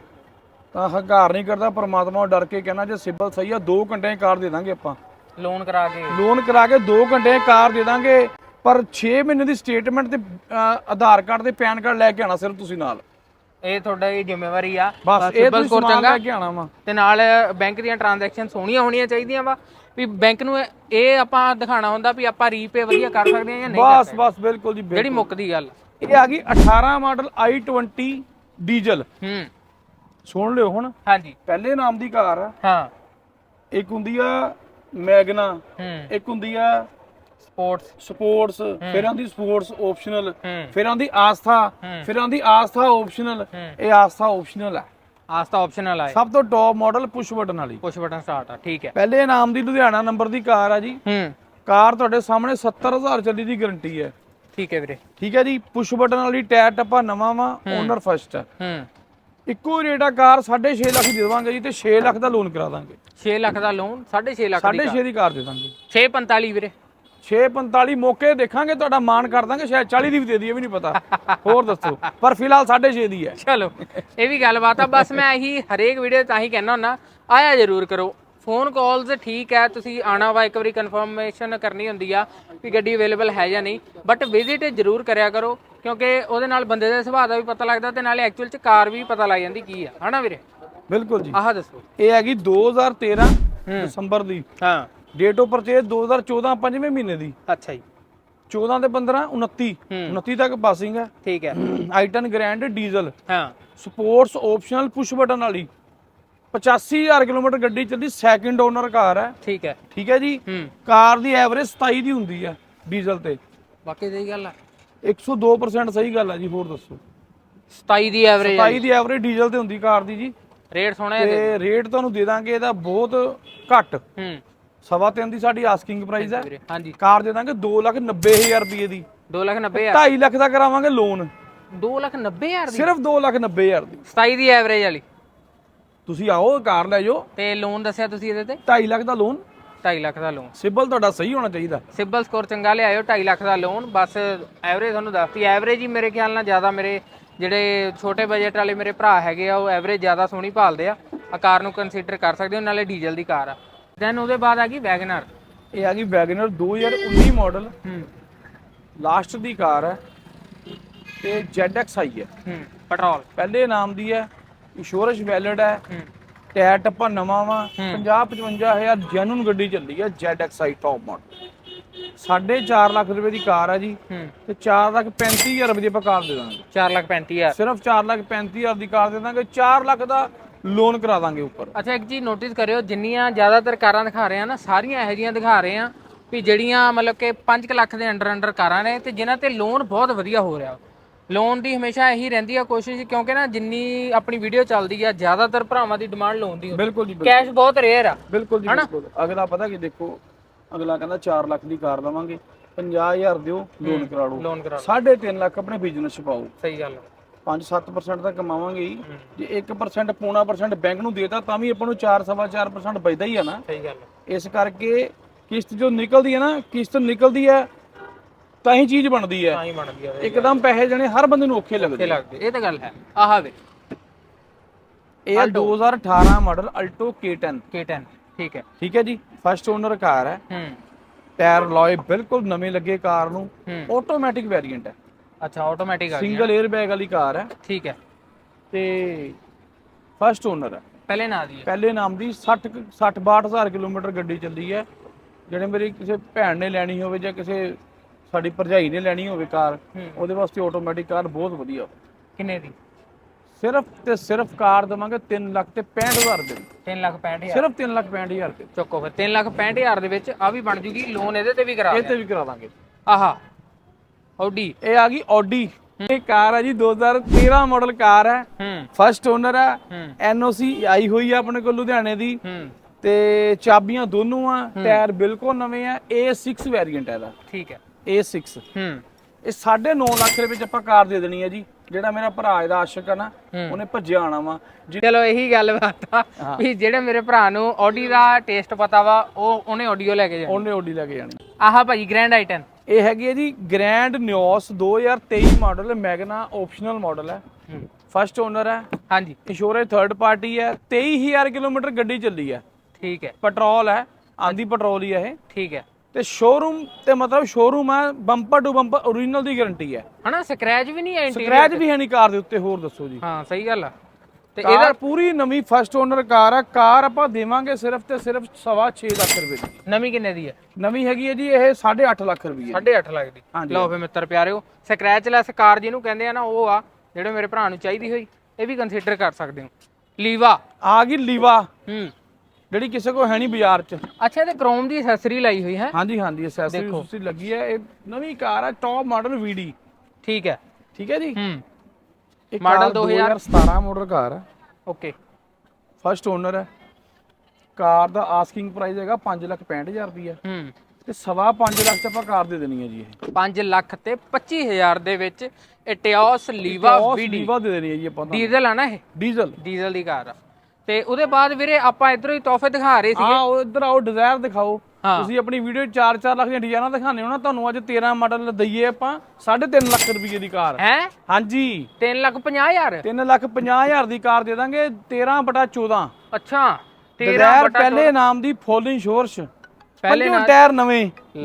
ਤਾਂ ਹੰਕਾਰ ਨਹੀਂ ਕਰਦਾ ਪਰਮਾਤਮਾ ਡਰ ਕੇ ਕਹਿੰਦਾ ਜੇ ਸਿਬਲ ਸਹੀ ਆ 2 ਘੰਟੇ ਕਾਰ ਦੇ ਦਾਂਗੇ ਆਪਾਂ। ਲੋਨ ਕਰਾ ਕੇ। ਲੋਨ ਕਰਾ ਕੇ 2 ਘੰਟੇ ਕਾਰ ਦੇ ਦਾਂਗੇ ਪਰ 6 ਮਹੀਨੇ ਦੀ ਸਟੇਟਮੈਂਟ ਤੇ ਆਧਾਰ ਕਾਰਡ ਤੇ ਪੈਨ ਕਾਰਡ ਲੈ ਕੇ ਆਣਾ ਸਿਰਫ ਤੁਸੀਂ ਨਾਲ। ਇਹ ਤੁਹਾਡਾ ਇਹ ਜ਼ਿੰਮੇਵਾਰੀ ਆ। ਬਸ ਇਹ ਸਿਬਲ ਸਕੋਰ ਚੰਗਾ ਲੈ ਕੇ ਆਣਾ ਵਾ। ਤੇ ਨਾਲ ਬੈਂਕ ਦੀਆਂ ਟ੍ਰਾਂਜੈਕਸ਼ਨ ਸੋਹਣੀਆਂ ਹੋਣੀਆਂ ਚਾਹੀਦੀਆਂ ਵਾ। ਵੀ ਬੈਂਕ ਨੂੰ ਇਹ ਆਪਾਂ ਦਿਖਾਣਾ ਹੁੰਦਾ ਵੀ ਆਪਾਂ ਰੀਪੇ ਵਧੀਆ ਕਰ ਸਕਦੇ ਹਾਂ ਜਾਂ ਨਹੀਂ ਬਸ ਬਸ ਬਿਲਕੁਲ ਜੀ ਜਿਹੜੀ ਮੁੱਕਦੀ ਗੱਲ। ਇਹ ਆ ਗਈ 18 ਮਾਡਲ i20 ਡੀਜ਼ਲ ਹੂੰ। ਸੁਣ ਲਿਓ ਹੁਣ। ਹਾਂਜੀ। ਪਹਿਲੇ ਨਾਮ ਦੀ ਕਾਰ ਆ। ਹਾਂ। ਇੱਕ ਹੁੰਦੀ ਆ ਮੈਗਨਾ ਹੂੰ। ਇੱਕ ਹੁੰਦੀ ਆ ਸਪੋਰਟਸ। ਸਪੋਰਟਸ ਫਿਰ ਆਂਦੀ ਸਪੋਰਟਸ ਆਪਸ਼ਨਲ ਫਿਰ ਆਂਦੀ ਆਸਥਾ। ਫਿਰ ਆਂਦੀ ਆਸਥਾ ਆਪਸ਼ਨਲ। ਇਹ ਆਸਥਾ ਆਪਸ਼ਨਲ ਹੈ ਆਸਤਾ ਆਪਸ਼ਨਲ ਆਏ ਸਭ ਤੋਂ ਟੌਪ ਮਾਡਲ ਪੁਸ਼ ਬਟਨ ਵਾਲੀ। ਪੁਸ਼ ਬਟਨ ਸਟਾਰਟ ਆ ਠੀਕ ਹੈ। ਪਹਿਲੇ ਨਾਮ ਦੀ ਲੁਧਿਆਣਾ ਨੰਬਰ ਦੀ ਕਾਰ ਆ ਜੀ। ਹੂੰ। ਕਾਰ ਤੁਹਾਡੇ ਸਾਹਮਣੇ 70000 ਚੱਲੀ ਦੀ ਗਾਰੰਟੀ ਹੈ। ਠੀਕ ਹੈ ਵੀਰੇ। ਠੀਕ ਹੈ ਜੀ ਪੁਸ਼ ਬਟਨ ਵਾਲੀ ਟਾਇਰ ਟੱਪਾ ਨਵਾਂ ਵਾ ਓਨਰ ਫਸਟ ਹੈ ਹੂੰ। ਇੱਕੋ ਰੇਟ ਆ ਕਾਰ 6.5 ਲੱਖ ਦੀ ਦੇਵਾਂਗੇ ਜੀ ਤੇ 6 ਲੱਖ ਦਾ ਲੋਨ ਕਰਾ ਦਾਂਗੇ। 6 ਲੱਖ ਦਾ ਲੋਨ 6.5 ਲੱਖ ਦੀ 6.5 ਦੀ ਕਾਰ ਦੇ ਦਾਂਗੇ। 645 ਵੀਰੇ। 645 ਮੌਕੇ ਦੇਖਾਂਗੇ ਤੁਹਾਡਾ ਮਾਨ ਕਰ ਦਾਂਗੇ ਸ਼ਾਇਦ 40 ਦੀ ਵੀ ਦੇ ਦਈਏ ਵੀ ਨਹੀਂ ਪਤਾ। ਹੋਰ ਦੱਸੋ ਪਰ ਫਿਲਹਾਲ 6.5 ਦੀ ਹੈ। ਚਲੋ ਇਹ ਵੀ ਗੱਲਬਾਤ ਆ ਬਸ ਮੈਂ ਇਹੀ ਹਰੇਕ ਵੀਡੀਓ ਤਾਂ ਹੀ ਕਹਿਣਾ ਹੁੰਦਾ ਆਇਆ ਜ਼ਰੂਰ ਕਰੋ। ਫੋਨ ਕਾਲਸ ਠੀਕ ਹੈ ਤੁਸੀਂ ਆਣਾ ਵਾ ਇੱਕ ਵਾਰੀ ਕਨਫਰਮੇਸ਼ਨ ਕਰਨੀ ਹੁੰਦੀ ਆ ਵੀ ਗੱਡੀ ਅਵੇਲੇਬਲ ਹੈ ਜਾਂ ਨਹੀਂ ਬਟ ਵਿਜ਼ਿਟ ਜ਼ਰੂਰ ਕਰਿਆ ਕਰੋ। ਕਿਉਂਕਿ ਉਹਦੇ ਨਾਲ ਬੰਦੇ ਦੇ ਸੁਭਾਅ ਦਾ ਵੀ ਪਤਾ ਲੱਗਦਾ ਤੇ ਨਾਲੇ ਐਕਚੁਅਲ ਚ ਕਾਰ ਵੀ ਪਤਾ ਲੱਗ ਜਾਂਦੀ ਕੀ ਆ। ਹਨਾ ਵੀਰੇ? ਬਿਲਕੁਲ ਜੀ। ਆਹ ਦੱਸੋ। ਇਹ ਹੈਗੀ 2013 ਦਸੰਬਰ ਦੀ। ਹਾਂ। ਡੇਟ ਆਫ ਪਰਚੇਸ 2014 ਪੰਜਵੇਂ ਮਹੀਨੇ ਦੀ। ਅੱਛਾ ਜੀ। 14 ਤੇ 15 29 ਹੂੰ। 29 ਤੱਕ ਪਾਸਿੰਗ ਹੈ। ਠੀਕ ਹੈ। ਆਈਟਨ ਗ੍ਰੈਂਡ ਡੀਜ਼ਲ ਹਾਂ। ਸਪੋਰਟਸ ਆਪਸ਼ਨਲ ਪੁਸ਼ ਬਟਨ ਵਾਲੀ। 85000 ਕਿਲੋਮੀਟਰ ਗੱਡੀ ਚੱਲੀ ਸੈਕਿੰਡ ਓਨਰ ਕਾਰ ਹੈ। ਠੀਕ ਹੈ। ਠੀਕ ਹੈ ਜੀ। ਹੂੰ। ਕਾਰ ਦੀ ਐਵਰੇਜ 27 ਦੀ ਹੁੰਦੀ ਹੈ ਡੀਜ਼ਲ ਤੇ। ਬਾਕੀ ਸਹੀ ਗੱਲ ਆ। 102% ਸਹੀ ਗੱਲ ਹੈ ਜੀ ਹੋਰ ਦੱਸੋ। 27 ਦੀ ਐਵਰੇਜ 27 ਦੀ ਐਵਰੇਜ ਡੀਜ਼ਲ ਤੇ ਹੁੰਦੀ ਕਾਰ ਦੀ ਜੀ। ਰੇਟ ਸੋਹਣਾ ਇਹਦੇ ਤੇ ਰੇਟ ਤੁਹਾਨੂੰ ਦੇ ਦਾਂਗੇ ਇਹਦਾ ਬਹੁਤ ਘੱਟ। ਹੂੰ। ਸਵਾ ਤਿੰਨ ਦੀ ਸਾਡੀ ਆਸਕਿੰਗ ਪ੍ਰਾਈਸ ਹੈ ਹਾਂਜੀ ਕਾਰ ਦੇ ਦਾਂਗੇ 290000 ਰੁਪਏ ਦੀ। 2 ਲੱਖ 90 ਹਜ਼ਾਰ। 2.5 ਲੱਖ ਦਾ ਕਰਾਵਾਂਗੇ ਲੋਨ 2 ਲੱਖ 90 ਹਜ਼ਾਰ ਦੀ? ਸਿਰਫ 290000 ਦੀ। 27 ਦੀ ਐਵਰੇਜ ਵਾਲੀ। ਤੁਸੀਂ ਆਓ ਕਾਰ ਲੈ ਜਾਓ। ਤੇ ਲੋਨ ਦੱਸਿਆ ਤੁਸੀਂ ਇਹਦੇ ਤੇ? 2.5 ਲੱਖ ਦਾ ਲੋਨ 2.5 ਲੱਖ ਦਾ ਲੋਨ ਸਿਬਲ ਤੁਹਾਡਾ ਸਹੀ ਹੋਣਾ ਚਾਹੀਦਾ। ਸਿਬਲ ਸਕੋਰ ਚੰਗਾ ਲਿਆਇਓ 2.5 ਲੱਖ ਦਾ ਲੋਨ ਬਸ ਐਵਰੇਜ ਤੁਹਾਨੂੰ ਦੱਸਤੀ ਐਵਰੇਜ ਹੀ ਮੇਰੇ ਖਿਆਲ ਨਾਲ ਜ਼ਿਆਦਾ ਮੇਰੇ ਜਿਹੜੇ ਛੋਟੇ ਬਜਟ ਵਾਲੇ ਮੇਰੇ ਭਰਾ ਹੈਗੇ ਆ ਉਹ ਐਵਰੇਜ ਜ਼ਿਆਦਾ ਸੋਹਣੀ ਭਾਲਦੇ ਆ। ਆ ਕਾਰ ਨੂੰ ਕੰਸੀਡਰ ਕਰ ਸਕਦੇ ਹੋ ਨਾਲੇ ਡੀਜ਼ਲ ਦੀ ਕਾਰ ਆ। ਦੈਨ ਉਹਦੇ ਬਾਅਦ ਆ ਗਈ ਵੈਗਨਰ ਇਹ ਆ ਗਈ ਵੈਗਨਰ 2019 ਮਾਡਲ ਹੂੰ। ਲਾਸਟ ਦੀ ਕਾਰ ਹੈ ਤੇ ZXi ਹੈ ਹੂੰ ਪੈਟਰੋਲ ਪਹਿਲੇ ਨਾਮ ਦੀ ਹੈ ਇੰਸ਼ੋਰੈਂਸ ਵੈਲਿਡ ਹੈ ਹੂੰ। ਟਾਇਰ ਟੱਪਾ ਨਵਾਂ ਵਾ 50 55000 ਜੈਨੂਨ ਗੱਡੀ ਚੱਲੀ ਹੈ ZXi ਟੌਪ ਮਾਡਲ 4.5 ਲੱਖ ਰੁਪਏ ਦੀ ਕਾਰ ਹੈ ਜੀ ਤੇ 4 ਲੱਖ 35000 ਰੁਪਏ ਦੀ ਆਪਾਂ ਕਾਰ ਦੇ ਦਾਂਗੇ। 4 ਲੱਖ 35 ਹਜ਼ਾਰ। ਸਿਰਫ 4 ਲੱਖ 35000 ਦੀ ਕਾਰ ਦੇ ਦਾਂਗੇ 4 ਲੱਖ ਦਾ ਲੋਨ ਕਰਾ ਦਾਂਗੇ ਉੱਪਰ। ਅੱਛਾ ਇੱਕ ਚੀਜ਼ ਨੋਟਿਸ ਕਰਿਓ ਜਿੰਨੀਆਂ ਜ਼ਿਆਦਾਤਰ ਕਾਰਾਂ ਦਿਖਾ ਰਹੇ ਆ ਨਾ ਸਾਰੀਆਂ ਇਹੋ ਜਿਹੀਆਂ ਦਿਖਾ ਰਹੇ ਆ ਵੀ ਜਿਹੜੀਆਂ ਮਤਲਬ ਕਿ 5 ਲੱਖ ਦੇ ਅੰਡਰ ਅੰਡਰ ਕਾਰਾਂ ਨੇ ਤੇ ਜਿਨ੍ਹਾਂ ਤੇ ਲੋਨ ਬਹੁਤ ਵਧੀਆ ਹੋ ਰਿਹਾ। ਲੋਨ ਦੀ ਹਮੇਸ਼ਾ ਇਹੀ ਰਹਿੰਦੀ ਆ ਕੋਸ਼ਿਸ਼ ਕਿਉਂਕਿ ਨਾ ਜਿੰਨੀ ਆਪਣੀ ਵੀਡੀਓ ਚੱਲਦੀ ਆ ਜ਼ਿਆਦਾਤਰ ਭਰਾਵਾਂ ਦੀ ਡਿਮਾਂਡ ਲੋਨ ਦੀ ਹੁੰਦੀ ਬਿਲਕੁਲ ਜੀ ਬਿਲਕੁਲ। ਕੈਸ਼ ਬਹੁਤ ਰੇਅਰ ਆ। ਬਿਲਕੁਲ ਜੀ ਬਿਲਕੁਲ। ਅਗਲਾ ਪਤਾ ਕੀ ਦੇਖੋ ਅਗਲਾ ਕਹਿੰਦਾ 4 ਲੱਖ ਦੀ ਕਾਰ ਲਵਾਂਗੇ 50000 ਦਿਓ ਲੋਨ ਕਰਾ ਲਓ। ਲੋਨ ਕਰਾ 3.5 ਲੱਖ ਆਪਣੇ ਬਿਜ਼ਨਸ ਚ ਪਾਓ। ਸਹੀ ਗੱਲ ਆ। 5-7% ਤਾਂ ਕਮਾਵਾਂਗੇ ਹੀ। ਜੇ 1% ਪੌਣਾ ਪਰਸੈਂਟ ਬੈਂਕ ਨੂੰ ਦੇਤਾ ਤਾਂ ਵੀ ਆਪਾਂ ਨੂੰ 4-4% ਬਚਦਾ ਹੀ ਆ ਨਾ। ਸਹੀ ਗੱਲ ਆ। ਇਸ ਕਰਕੇ ਕਿਸ਼ਤ ਜੋ ਨਿਕਲਦੀ ਹੈ ਨਾ ਕਿਸ਼ਤ ਨਿਕਲਦੀ ਹੈ ਤਾਂ ਹੀ ਚੀਜ਼ ਬਣਦੀ ਹੈ। ਤਾਂ ਹੀ ਬਣਦੀ ਆ ਇੱਕਦਮ ਪੈਸੇ ਜਣੇ ਹਰ ਬੰਦੇ ਨੂੰ ਔਖੇ ਲੱਗਦੇ। ਲੱਗਦੇ ਇਹ ਤਾਂ ਗੱਲ ਹੈ। ਆਹ ਵੇ ਇਹ ਹੈ 2018 ਮਾਡਲ ਅਲਟੋ K10 K10 ਠੀਕ ਹੈ। ਠੀਕ ਹੈ ਜੀ ਫਸਟ ਓਨਰ ਕਾਰ ਹੈ। ਹੂੰ। ਟਾਇਰ ਲੋਏ ਬਿਲਕੁਲ ਨਵੇਂ ਲੱਗੇ ਕਾਰ ਨੂੰ। ਹੂੰ। ਆਟੋਮੈਟਿਕ ਵੈਰੀਐਂਟ ਹੈ। ਅੱਛਾ ਆਟੋਮੈਟਿਕ ਆ ਸਿੰਗਲ 에ਅਰ ਬੈਗ ਵਾਲੀ ਕਾਰ ਹੈ। ਠੀਕ ਹੈ। ਤੇ ਫਸਟ ਓਨਰ ਹੈ। ਪਹਿਲੇ ਨਾ ਦੀ ਹੈ। ਪਹਿਲੇ ਨਾਮ ਦੀ 60 ਕੁ- 60 62000 ਕਿਲੋਮੀਟਰ ਗੱਡੀ ਚੱਲੀ ਹੈ। ਜਿਹੜੇ ਮੇਰੀ ਕਿਸੇ ਭੈਣ ਨੇ ਲੈਣੀ ਹੋਵੇ ਜਾਂ ਕਿਸੇ ਸਾਡੀ ਭਰਜਾਈ ਨੇ ਲੈਣੀ ਹੋਵੇ ਕਾਰ। ਉਹਦੇ ਵਾਸਤੇ ਆਟੋਮੈਟਿਕ ਕਾਰ ਬਹੁਤ ਵਧੀਆ। ਕਿੰਨੇ ਦੀ? ਸਿਰਫ ਤੇ ਸਿਰਫ ਕਾਰ ਦੇਵਾਂਗੇ 3 ਲੱਖ ਤੇ 65000 ਦੇ। 3 ਲੱਖ 65000 ਸਿਰਫ 3 ਲੱਖ 65000 ਰੁਪਏ। ਚੁੱਕੋ ਫਿਰ 3 ਲੱਖ 65000 ਦੇ ਵਿੱਚ ਆ ਵੀ ਬਣ ਜੂਗੀ ਲੋਨ ਇਹਦੇ ਤੇ ਵੀ ਕਰਾ ਇਹ ਤੇ ਵੀ ਕਰਾ ਦਾਂਗੇ। ਆਹਾ ਆਡੀ ਇਹ ਆ ਗਈ ਆਡੀ ਇਹ ਕਾਰ ਹੈ ਜੀ 2013 ਮਾਡਲ ਕਾਰ ਹੈ। ਫਸਟ ਓਨਰ ਹੈ। ਐਨਓਸੀ ਆਈ ਹੋਈ ਹੈ ਆਪਣੇ ਕੋਲ ਲੁਧਿਆਣੇ ਦੀ। ਤੇ ਚਾਬੀਆਂ ਦੋਨੋਂ ਆ ਟਾਇਰ ਬਿਲਕੁਲ ਨਵੇਂ ਆ A6 ਵੈਰੀਐਂਟ ਹੈ ਇਹਦਾ। ਠੀਕ ਹੈ। A6 ਹੂੰ। ਇਹ 9.5 ਲੱਖ ਦੇ ਵਿੱਚ ਆਪਾਂ ਕਾਰ ਦੇ ਦੇਣੀ ਹੈ ਜੀ। ਜਿਹੜਾ ਮੇਰਾ ਭਰਾ ਇਹਦਾ ਆਸ਼ਿਕ ਹੈ ਨਾ ਉਹਨੇ ਭੱਜਿਆ ਆਣਾ ਵਾ। ਚਲੋ ਇਹੀ ਗੱਲ ਬਾਤ ਆ ਵੀ ਜਿਹੜੇ ਮੇਰੇ ਭਰਾ ਨੂੰ ਆਡੀ ਦਾ ਟੇਸਟ ਪਤਾ ਵਾ ਉਹ ਉਹਨੇ ਆਡੀਓ ਲੈ ਕੇ ਜਾਣੀ। ਉਹਨੇ ਓਡੀ ਲੈ ਕੇ ਜਾਣੀ। ਆਹਾ ਭਾਜੀ ਗ੍ਰੈਂਡ ਆਈਟਨ ਇਹ ਹੈਗੀ ਹੈ ਜੀ grand Nios 2023 model Magna optional model ਹੈ। ਫਸਟ ਓਨਰ ਹੈ ਹਾਂਜੀ। ਇੰਸ਼ੋਰੈਂਸ ਥਰਡ ਪਾਰਟੀ ਹੈ 23000 ਕਿਲੋਮੀਟਰ ਗੱਡੀ ਚੱਲੀ ਹੈ ਠੀਕ ਹੈ। ਪੈਟਰੋਲ ਹੈ ਆਂਦੀ ਪੈਟਰੋਲ ਹੀ ਹੈ ਇਹ। ਠੀਕ ਹੈ। ਤੇ ਸ਼ੋਰੂਮ ਤੇ ਮਤਲਬ ਸ਼ੋਰੂਮ ਹੈ ਬੰਪਰ ਟੂ ਬੰਪਰ ਓਰੀਜਨਲ ਦੀ ਗਾਰੰਟੀ ਹੈ। ਹਨਾ ਸਕ੍ਰੈਚ ਵੀ ਨਹੀਂ ਹੈ ਇੰਟੀਰੀਅਰ ਸਕ੍ਰੈਚ ਵੀ ਹੈ ਨਹੀਂ ਕਾਰ ਦੇ ਉੱਤੇ ਹੋਰ ਦੱਸੋ ਜੀ। ਹਾਂ ਸਹੀ ਗੱਲ ਆ। ਤੇ ਕਾਰ ਪੂਰੀ ਨਵੀਂ ਫਸਟ ਓਨਰ ਕਾਰ ਆ ਕਾਰ ਆਪਾਂ ਦੇਵਾਂਗੇ ਸਿਰਫ ਤੇ ਸਿਰਫ ਸਵਾ 6 ਲੱਖ ਰੁਪਏ ਦੀ। ਨਵੀਂ ਕਿੰਨੇ ਦੀ ਹੈ? ਨਵੀਂ ਹੈਗੀ ਹੈ ਜੀ ਇਹ 8.5 ਲੱਖ ਰੁਪਏ 8.5 ਲੱਖ ਦੀ। ਲਓ ਫੇ ਮਿੱਤਰ ਪਿਆਰਿਓ ਸਕ੍ਰੈਚ ਲੈਸ ਕਾਰ ਜਿਹਨੂੰ ਕਹਿੰਦੇ ਆ ਨਾ ਉਹ ਆ ਜਿਹੜੇ ਮੇਰੇ ਭਰਾ ਨੂੰ ਚਾਹੀਦੀ ਹੋਈ ਇਹ ਵੀ ਕੰਸੀਡਰ ਕਰ ਸਕਦੇ ਹੋ। ਲੀਵਾ। ਆ ਗਈ ਲੀਵਾ। ਹੂੰ। ਜਿਹੜੀ ਕਿਸੇ ਕੋ ਹੈ ਨਹੀਂ ਬਾਜ਼ਾਰ 'ਚ। ਅੱਛਾ ਤੇ ਕ੍ਰੋਮ ਦੀ ਐਕਸੈਸਰੀ ਲਾਈ ਹੋਈ ਹੈ। ਹਾਂਜੀ ਹਾਂਜੀ ਐਕਸੈਸਰੀ ਤੁਸੀਂ ਲੱਗੀ ਹੈ। ਇਹ ਨਵੀਂ ਕਾਰ ਹੈ ਟੌਪ ਮਾਡਲ ਵੀਡੀ ਠੀਕ ਹੈ। ਠੀਕ ਹੈ ਜੀ? ਹੂੰ। ਇਹ Model ਕਾਰ 2017 ਮਾਡਲ ਕਾਰ ਹੈ। ਓਕੇ। ਫਸਟ ਓਨਰ ਹੈ। ਕਾਰ ਦਾ ਆਸਕਿੰਗ ਪ੍ਰਾਈਸ ਹੈਗਾ 565000 ਰੁਪਏ ਹੂੰ। ਤੇ ਸਵਾ 5 ਲੱਖ ਚ ਆਪਾਂ ਕਾਰ ਦੇ ਦੇਣੀ ਹੈ ਜੀ ਇਹ। 5 ਲੱਖ ਤੇ 25000 ਦੇ ਵਿੱਚ ਇਟਿਓਸ ਲੀਵਾ ਵੀਡੀ ਲੀਵਾ ਦੇ ਦੇਣੀ ਹੈ ਜੀ ਆਪਾਂ ਤੁਹਾਨੂੰ। ਡੀਜ਼ਲ ਆ ਨਾ ਇਹ? ਡੀਜ਼ਲ ਡੀਜ਼ਲ ਦੀ ਕਾਰ ਆ। ਤੇ ਉਹਦੇ ਬਾਅਦ ਵੀਰੇ ਆਪਾਂ ਇਧਰੋਂ ਹੀ ਤੋਹਫੇ ਦਿਖਾ ਰਹੇ ਸੀ ਹਾਂ ਉਹ ਇੱਧਰ ਆਓ ਡਿਜ਼ਾਇਰ ਦਿਖਾਓ। ਤੁਸੀਂ ਆਪਣੀ ਵੀਡੀਓ 4-4 ਲੱਖ ਦੀਆਂ ਡਿਜ਼ਾਈਨਾਂ ਦਿਖਾਣੇ ਹੋ ਨਾ ਤੁਹਾਨੂੰ ਅੱਜ 13 ਮਾਡਲ ਦਈਏ ਆਪਾਂ 3.5 ਲੱਖ ਰੁਪਏ ਦੀ ਕਾਰ। ਹੈ? ਹਾਂਜੀ। 3 ਲੱਖ 50000 3 ਲੱਖ 50000 ਦੀ ਕਾਰ ਦੇ ਦਾਂਗੇ 13 ਬਟਾ 14 ਅੱਛਾ 13 ਡਿਜ਼ਾਇਰ ਬਟਾ ਪਹਿਲੇ ਨਾਮ ਦੀ ਫੁੱਲ ਇੰਸ਼ੋਰੈਂਸ ਪਹਿਲੇ ਪਹਿਲੇ ਟਾਇਰ ਨਵੇਂ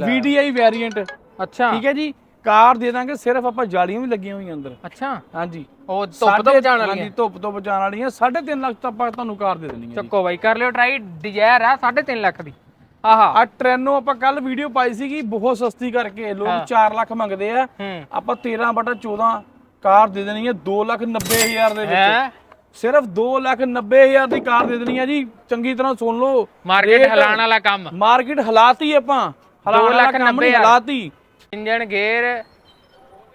VDI ਵੈਰੀਐਂਟ ਅੱਛਾ। ਠੀਕ ਹੈ ਜੀ? ਕਾਰ ਦੇ ਦਾਂਗੇ ਸਿਰਫ ਆਪਾਂ ਜਾਲੀਆਂ ਵੀ ਲੱਗੀਆਂ ਹੋਈਆਂ ਅੰਦਰ। ਅੱਛਾ। ਹਾਂਜੀ। ਉਹ ਧੁੱਪ ਤੋਂ ਬਚਾਉਣ ਵਾਲੀ ਹਾਂਜੀ ਧੁੱਪ ਤੋਂ ਬਚਾਉਣ ਵਾਲੀਆਂ। 3.5 ਲੱਖ ਤਾਂ ਆਪਾਂ ਤੁਹਾਨੂੰ ਕਾਰ ਦੇ ਦੇਣੀ ਹੈ ਚੱਕੋ ਬਾਈ ਕਰ ਲਿਓ ਟਰਾਈ ਡਿਜ਼ਾਇਰ ਆ 3.5 ਲੱਖ ਦੀ। ਆਹਾ। ਆ ਟ੍ਰੈਨੋ ਆਪਾਂ ਕੱਲ ਵੀਡੀਓ ਪਾਈ ਸੀਗੀ ਬਹੁਤ ਸਸਤੀ ਕਰਕੇ। ਲੋਕ 4 ਲੱਖ ਮੰਗਦੇ ਆ। ਹੂੰ। ਆਪਾਂ 13 ਬਟਾ 14 ਕਾਰ ਦੇ ਦੇਣੀ ਹੈ 2 ਲੱਖ 90 ਹਜ਼ਾਰ ਦੇ ਵਿੱਚ। ਹੈ? ਸਿਰਫ 2 ਲੱਖ 90 ਹਜ਼ਾਰ ਦੀ ਕਾਰ ਦੇ ਦੇਣੀ ਹੈ ਜੀ। ਚੰਗੀ ਤਰ੍ਹਾਂ ਸੁਣ ਲਓ। ਮਾਰਕੀਟ ਹਲਾਣ ਵਾਲਾ ਕੰਮ। ਮਾਰਕੀਟ ਹਲਾਤੀ ਆਪਾਂ। ਹਲਾਉਣ ਵਾਲਾ ਲੱਖ ਹਜ਼ਾਰ। ਹਲਾਤੀ। ਇੰਜਨ ਗੇਅਰ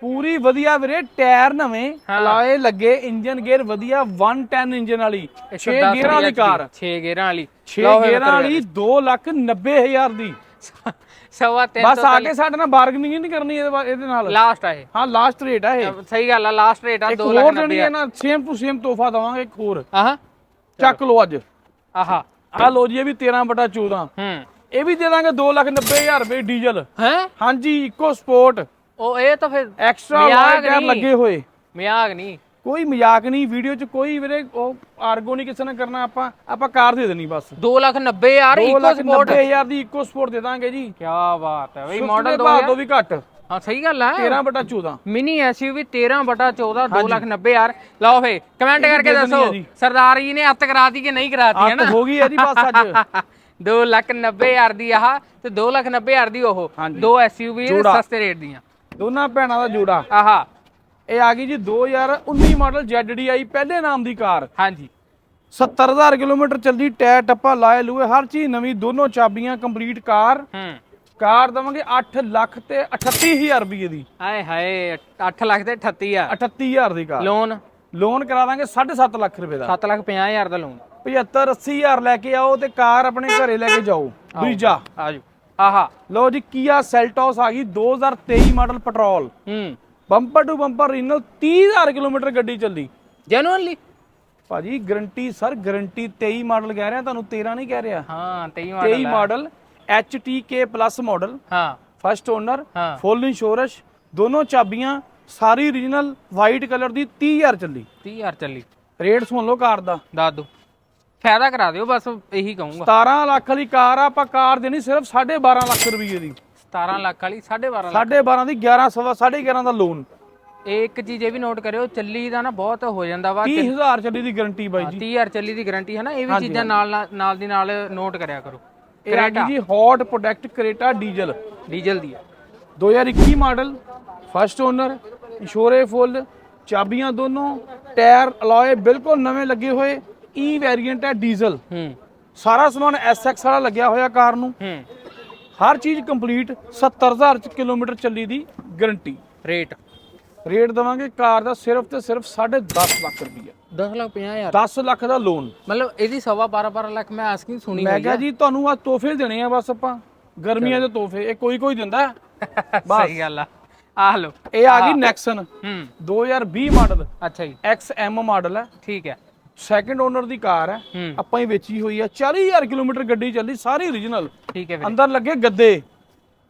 ਪੂਰੀ ਵਧੀਆ ਵੀਰੇ ਟਾਇਰ ਨਵੇਂ। ਲਾਏ ਲੱਗੇ ਇੰਜਨ ਗੇਅਰ ਵਧੀਆ 110 ਇੰਜਨ ਵਾਲੀ 6 ਗੇਅਰਾਂ ਵਾਲੀ ਕਾਰ। 6 ਗੇਅਰਾਂ ਵਾਲੀ। 6 ਗੇਅਰਾਂ ਵਾਲੀ 2 ਲੱਖ 90 ਹਜ਼ਾਰ ਦੀ। ਸਵਾ ਤਿੰਨ ਬਸ ਆ ਕੇ ਸਾਡੇ ਨਾਲ ਬਾਰਗਨਿੰਗ ਨਹੀਂ ਕਰਨੀ ਇਹਦੇ ਨਾਲ। ਲਾਸਟ ਆ ਇਹ। ਹਾਂ ਲਾਸਟ ਰੇਟ ਆ ਇਹ। ਸਹੀ ਗੱਲ ਆ ਲਾਸਟ ਰੇਟ ਆ ਇੱਕ 2 ਹੋਰ ਲੱਖ ਦੇਣੀ 90 ਹੈ ਨਾ ਸੇਮ ਟੂ ਸੇਮ ਤੋਹਫਾ ਦਵਾਂਗੇ ਇੱਕ ਹੋਰ। ਆਹਾਂ। ਚੱਕ ਲਓ ਅੱਜ। ਆਹਾ। ਆ ਲਓ ਜੀ ਇਹ ਵੀ 13 ਬਟਾ 14 ਹੂੰ। ਇਹ ਵੀ ਦੇ ਦਾਂਗੇ 2 ਲੱਖ 90 ਹਜ਼ਾਰ ਰੁਪਏ ਡੀਜ਼ਲ। ਹੈ? ਹਾਂਜੀ ਇਕੋ ਸਪੋਰਟ ਉਹ ਇਹ ਤਾਂ ਫਿਰ ਐਕਸਟਰਾ ਮਜ਼ਾਕ ਨਹੀਂ। ਲੱਗੇ ਹੋਏ। ਮਿਆਗ ਨਹੀਂ। ਕੋਈ ਮਜ਼ਾਕ ਨਹੀਂ ਵੀਡੀਓ 'ਚ ਕੋਈ ਵੀਰੇ ਉਹ ਆਰਗੋ ਨਹੀਂ ਕਿਸੇ ਨੇ ਕਰਨਾ ਆਪਾਂ ਆਪਾਂ ਕਾਰ ਦੇ ਦੇਣੀ ਬਸ। 2 ਲੱਖ 90 ਯਾਰ 2 ਇਕੋ ਲੱਖ ਸਪੋਰਟ 90 ਹਜ਼ਾਰ ਦੀ ਇਕੋ ਸਪੋਰਟ ਦੇ ਦਾਂਗੇ ਜੀ। ਕੀ ਬਾਤ ਹੈ ਬਈ ਮਾਡਲ ਦੇ 2 ਭਾਅ ਤੋਂ ਵੀ ਘੱਟ। ਹਾਂ ਸਹੀ ਗੱਲ ਹੈ। 13 ਬਟਾ 14 ਮਿਨੀ ਐਸਯੂਵੀ 13 ਬਟਾ 14 2 ਲੱਖ 90 ਯਾਰ ਲਓ ਫੇ ਕਮੈਂਟ ਕਰਕੇ ਦੇ ਦੇਣੀ ਦੱਸੋ ਹੈ ਜੀ। ਸਰਦਾਰ ਜੀ ਨੇ ਅੱਤ ਕਰਾਤੀ ਕਿ ਨਹੀਂ ਕਰਾਤੀ ਹੈ ਅੱਤ ਨਾ? ਹੋ ਗਈ ਹੈ ਜੀ ਬਸ ਅੱਜ। 2 ਲੱਖ 90 ਹਜ਼ਾਰ ਦੀ ਆਹ ਤੇ 2 ਲੱਖ 90 ਹਜ਼ਾਰ ਦੀ ਉਹ। ਹਾਂਜੀ। ਦੋ ਐਸਯੂਵੀ ਜੋੜਾ। ਸਸਤੇ ਰੇਟ ਦੀਆਂ। ਦੋਨਾਂ ਭੈਣਾਂ ਦਾ ਜੋੜਾ। ਆਹਾ ਇਹ ਆ ਗਈ ਜੀ 2019 ਮਾਡਲ ZDI ਪਹਿਲੇ ਨਾਮ ਦੀ ਕਾਰ। ਹਾਂਜੀ। 70000 ਕਿਲੋਮੀਟਰ ਚੱਲਦੀ ਟਾਇਰ ਟੱਪਾ ਲਾਏ ਲੂਏ ਹਰ ਚੀਜ਼ ਨਵੀਂ ਦੋਨੋਂ ਚਾਬੀਆਂ ਕੰਪਲੀਟ ਕਾਰ। ਹੂੰ। ਕਾਰ ਦਵਾਂਗੇ 8 ਲੱਖ ਤੇ 38000 ਰੁਪਏ ਦੀ। ਆਏ ਹਾਏ 8 ਲੱਖ ਤੇ 38 ਆ 38000 ਦੀ ਕਾਰ। ਲੋਨ ਲੋਨ ਕਰਾ ਦਾਂਗੇ 7.5 ਲੱਖ ਰੁਪਏ ਦਾ। 7 ਲੱਖ 50 ਹਜ਼ਾਰ ਦਾ ਲੋਨ 75 80000 ਲੈ ਕੇ ਆਓ ਤੇ ਕਾਰ ਆਪਣੇ ਘਰੇ ਲੈ ਕੇ ਜਾਓ। ਬਰੀਜਾ ਆਜੋ। ਆਹਾ। ਲਓ ਜੀ ਕੀਆ ਸੈਲਟੋਸ ਆ ਗਈ 2023 ਮਾਡਲ ਪੈਟਰੋਲ। ਹੂੰ। Bumper to bumper original 30000 kilometre ਗੱਡੀ ਚੱਲੀ ਜੈਨੂਅਨਲੀ ਭਾਜੀ ਗਾਰੰਟੀ ਸਰ ਗਾਰੰਟੀ 23 ਮਾਡਲ ਕਹਿ ਰਿਹਾ ਤੁਹਾਨੂੰ 13 ਨਹੀਂ ਕਹਿ ਰਿਹਾ। ਹਾਂ 23 23 ਮਾਡਲ HTK ਪਲੱਸ ਮਾਡਲ ਹਾਂ। ਫਸਟ ਓਨਰ ਫੁੱਲ ਇੰਸ਼ੋਰੈਂਸ ਦੋਨੋਂ ਚਾਬੀਆਂ ਸਾਰੀ ਓਰੀਜਨਲ ਵਾਈਟ ਕਲਰ ਦੀ 30000 ਚੱਲੀ। 30000 ਚੱਲੀ। ਰੇਟ ਸੁਣ ਲਓ ਕਾਰ ਦਾ। ਦੱਸ ਦੋ ਫਾਇਦਾ ਕਰਾ ਦਿਓ ਬਸ ਇਹੀ ਕਹੂੰਗਾ। 17 ਲੱਖ ਵਾਲੀ ਕਾਰ ਆ ਆਪਾਂ ਕਾਰ ਦੇਣੀ ਸਿਰਫ 12.5 ਲੱਖ ਰੁਪਏ ਦੀ। 17 ਲੱਖ ਵਾਲੀ 12.5 ਲੱਖ। 12.5 ਦੀ 11 ਸਵਾ 11.5 ਦਾ ਲੋਨ ਇਹ ਇੱਕ ਚੀਜ਼ ਇਹ ਵੀ ਨੋਟ ਕਰਿਓ ਚੱਲੀ ਦਾ ਨਾ ਬਹੁਤ ਹੋ ਜਾਂਦਾ ਵਾ 30000 ਚੱਲੀ ਦੀ ਗਾਰੰਟੀ ਬਾਈ ਜੀ। 30000 ਚੱਲੀ ਦੀ ਗਾਰੰਟੀ ਹੈ ਨਾ ਇਹ ਵੀ ਚੀਜ਼ਾਂ ਨਾਲ ਨਾਲ- ਦੀ ਨਾਲ ਨੋਟ ਕਰਿਆ ਕਰੋ। ਗਈ ਜੀ hot product Creta diesel. Diesel ਦੀ ਆ। 2021 model first owner insurance full ਚਾਬੀਆਂ ਦੋਨੋਂ ਟਾਇਰ ਅਲੋਏ ਬਿਲਕੁਲ ਨਵੇਂ ਲੱਗੇ ਹੋਏ। ਈ ਵੈਰੀਐਂਟ ਹੈ ਡੀਜ਼ਲ ਹੂੰ। ਸਾਰਾ ਸਮਾਨ ਐਸਐਕਸ ਵਾਲਾ ਲੱਗਿਆ ਹੋਇਆ ਕਾਰ ਨੂੰ। ਹੂੰ। ਹਰ ਚੀਜ਼ ਕੰਪਲੀਟ 70000 ਚ ਕਿਲੋਮੀਟਰ ਚੱਲੀ ਦੀ ਗਾਰੰਟੀ ਰੇਟ? ਰੇਟ ਦਵਾਂਗੇ ਕਾਰ ਦਾ ਸਿਰਫ ਤੇ ਸਿਰਫ 10.5 ਲੱਖ ਰੁਪਈਆ। 10 ਲੱਖ 50000 10 ਲੱਖ ਦਾ ਲੋਨ ਮਤਲਬ ਇਹਦੀ ਸਵਾ 12 12 ਲੱਖ ਮੈਂ ਆਸਕਿੰਗ ਸੁਣੀ ਮੈਂ ਕਿਹਾ ਜੀ ਤੁਹਾਨੂੰ ਆ ਤੋਹਫੇ ਦੇਣੇ ਆ ਬਸ ਆਪਾਂ। ਗਰਮੀਆਂ ਦੇ ਤੋਹਫੇ। ਇਹ ਕੋਈ ਕੋਈ ਦਿੰਦਾ। ਸਹੀ ਗੱਲ ਆ। ਆਹ ਲੋ ਇਹ ਆ ਗਈ ਨੈਕਸਨ ਹੂੰ। 2020 ਮਾਡਲ ਅੱਛਾ ਜੀ। XM ਮਾਡਲ ਹੈ। ਠੀਕ ਹੈ। ਸੈਕੰਡ ਓਨਰ ਦੀ ਕਾਰ ਹੈ। ਹੂੰ। ਆਪਾਂ ਹੀ ਵੇਚੀ ਹੋਈ ਆ। 40000 ਕਿਲੋਮੀਟਰ ਗੱਡੀ ਚੱਲੀ ਸਾਰੀ ਓਰੀਜਨਲ ਠੀਕ ਹੈ ਵੀਰੇ। ਅੰਦਰ ਲੱਗੇ ਗੱਦੇ।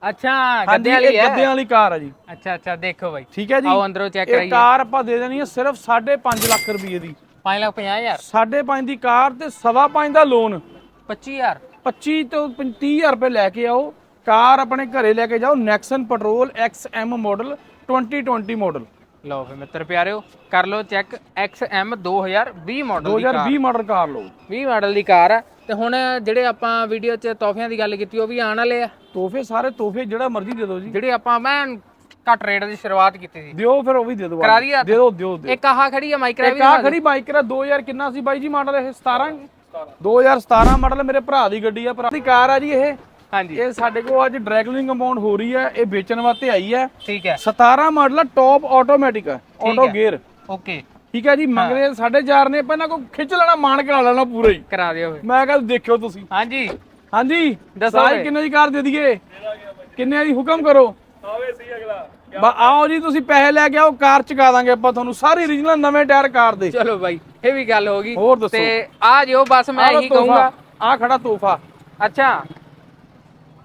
ਅੱਛਾ ਹਾਂਜੀ ਗੱਦੇ ਇਹ ਵਾਲੀ ਹੈ? ਗੱਦਿਆਂ ਵਾਲੀ ਕਾਰ ਹੈ ਜੀ। ਅੱਛਾ ਅੱਛਾ ਦੇਖੋ ਬਾਈ। ਠੀਕ ਹੈ ਜੀ। ਆਓ ਅੰਦਰੋਂ ਚੈੱਕ ਇਹ ਕਰਾਈਏ। ਕਾਰ ਆਪਾਂ ਦੇ ਦੇਣੀ ਹੈ ਸਿਰਫ 5.5 ਲੱਖ ਰੁਪਏ ਦੀ। 5 ਲੱਖ 50000 5.5 ਦੀ ਕਾਰ ਤੇ 5.5 ਦਾ ਲੋਨ 25000 25 ਤੋਂ 35000 ਰੁਪਏ ਲੈ ਕੇ ਆਓ। ਕਾਰ ਆਪਣੇ ਘਰੇ ਲੈ ਕੇ ਜਾਓ। Nexon petrol XM model 2020 model ਲਓ ਫਿਰ ਮਿੱਤਰ ਪਿਆਰਿਓ ਕਰ ਲਓ ਚੈੱਕ XM 2020 ਮਾਡਲ ਦੀ ਕਾਰ। 2020 ਮਾਡਲ ਕਾਰ ਲਓ। 20 ਮਾਡਲ ਦੀ ਕਾਰ ਆ। ਤੇ ਹੁਣ ਜਿਹੜੇ ਆਪਾਂ ਵੀਡੀਓ 'ਚ ਤੋਹਫਿਆਂ ਦੀ ਗੱਲ ਕੀਤੀ ਉਹ ਵੀ ਆਉਣ ਵਾਲੇ ਆ। ਤੋਹਫੇ ਸਾਰੇ ਤੋਹਫੇ ਜਿਹੜਾ ਮਰਜ਼ੀ ਦੇ ਦਿਓ ਜੀ। ਜਿਹੜੇ ਆਪਾਂ ਮੈਂ ਘੱਟ ਰੇਟ ਦੀ ਸ਼ੁਰੂਆਤ ਕੀਤੀ ਸੀ। ਦਿਓ ਫਿਰ ਉਹ ਵੀ ਦੇ ਦਿਓ। ਕਰਾ ਦਈਏ ਦੇ ਦਿਓ ਦਿਓ ਇੱਕ ਆਹ ਖੜੀ ਆ ਮਾਈਕਰਾ ਇੱਕ ਵੀ ਆ ਖੜੀ ਬਾਈਕ ਰਾ 2000 ਕਿੰਨਾ ਸੀ ਬਾਈ ਜੀ ਮਾਡਲ ਇਹ? 17 2017 ਮਾਡਲ ਮੇਰੇ ਭਰਾ ਦੀ ਗੱਡੀ ਆ ਭਰਾ ਦੀ ਕਾਰ ਆ ਜੀ ਇਹ। ਹਾਂਜੀ। ਇਹ ਸਾਡੇ ਕੋਲ ਅੱਜ ਡਰੈਗਲਿੰਗ ਅਮਾਉਂਟ ਹੋ ਰਹੀ ਹੈ ਇਹ ਵੇਚਣ ਵਾਸਤੇ ਆਈ ਹੈ। ਠੀਕ ਹੈ। 17 ਮਾਡਲ ਆ ਟੌਪ ਆਟੋਮੈਟਿਕ ਹੈ ਆਟੋ। Gear okay. ਠੀਕ ਹੈ ਜੀ ਮੰਗਦੇ ਸਾਡੇ ਚਾਰ ਨੇ ਪਹਿਲਾਂ ਕੋ ਖਿੱਚ ਲੈਣਾ ਮਾਣ ਕਰਾ ਲੈਣਾ ਪੂਰਾ ਹੀ। ਕਰਾ ਦਿਓ। ਮੈਂ ਕਹਿੰਦਾ ਦੇਖਿਓ ਤੁਸੀਂ। ਹਾਂਜੀ। ਹਾਂਜੀ ਦੱਸੋ। ਕਿੰਨੇ ਦੀ ਕਾਰ ਦੇ ਦਈਏ? ਕਿੰਨੇ ਦੀ ਹੁਕਮ ਕਰੋ? ਆਵੇ ਸੀ ਅਗਲਾ ਆਓ ਜੀ ਤੁਸੀਂ ਪੈਸੇ ਲੈ ਕੇ ਆਓ ਕਾਰ ਚਕਾ ਦਾਂਗੇ ਆਪਾਂ ਤੁਹਾਨੂੰ ਸਾਰੀ ਓਰੀਜਨਲ ਨਵੇਂ ਟਾਇਰ ਕਾਰ ਦੇ। ਚਲੋ ਬਾਈ ਇਹ ਵੀ ਗੱਲ ਹੋ ਗਈ। ਤੇ ਆ ਜਿਓ ਬਸ ਮੈਂ ਇਹੀ ਕਹੂੰਗਾ। ਆ ਖੜਾ ਤੋਹਫਾ। ਅੱਛਾ।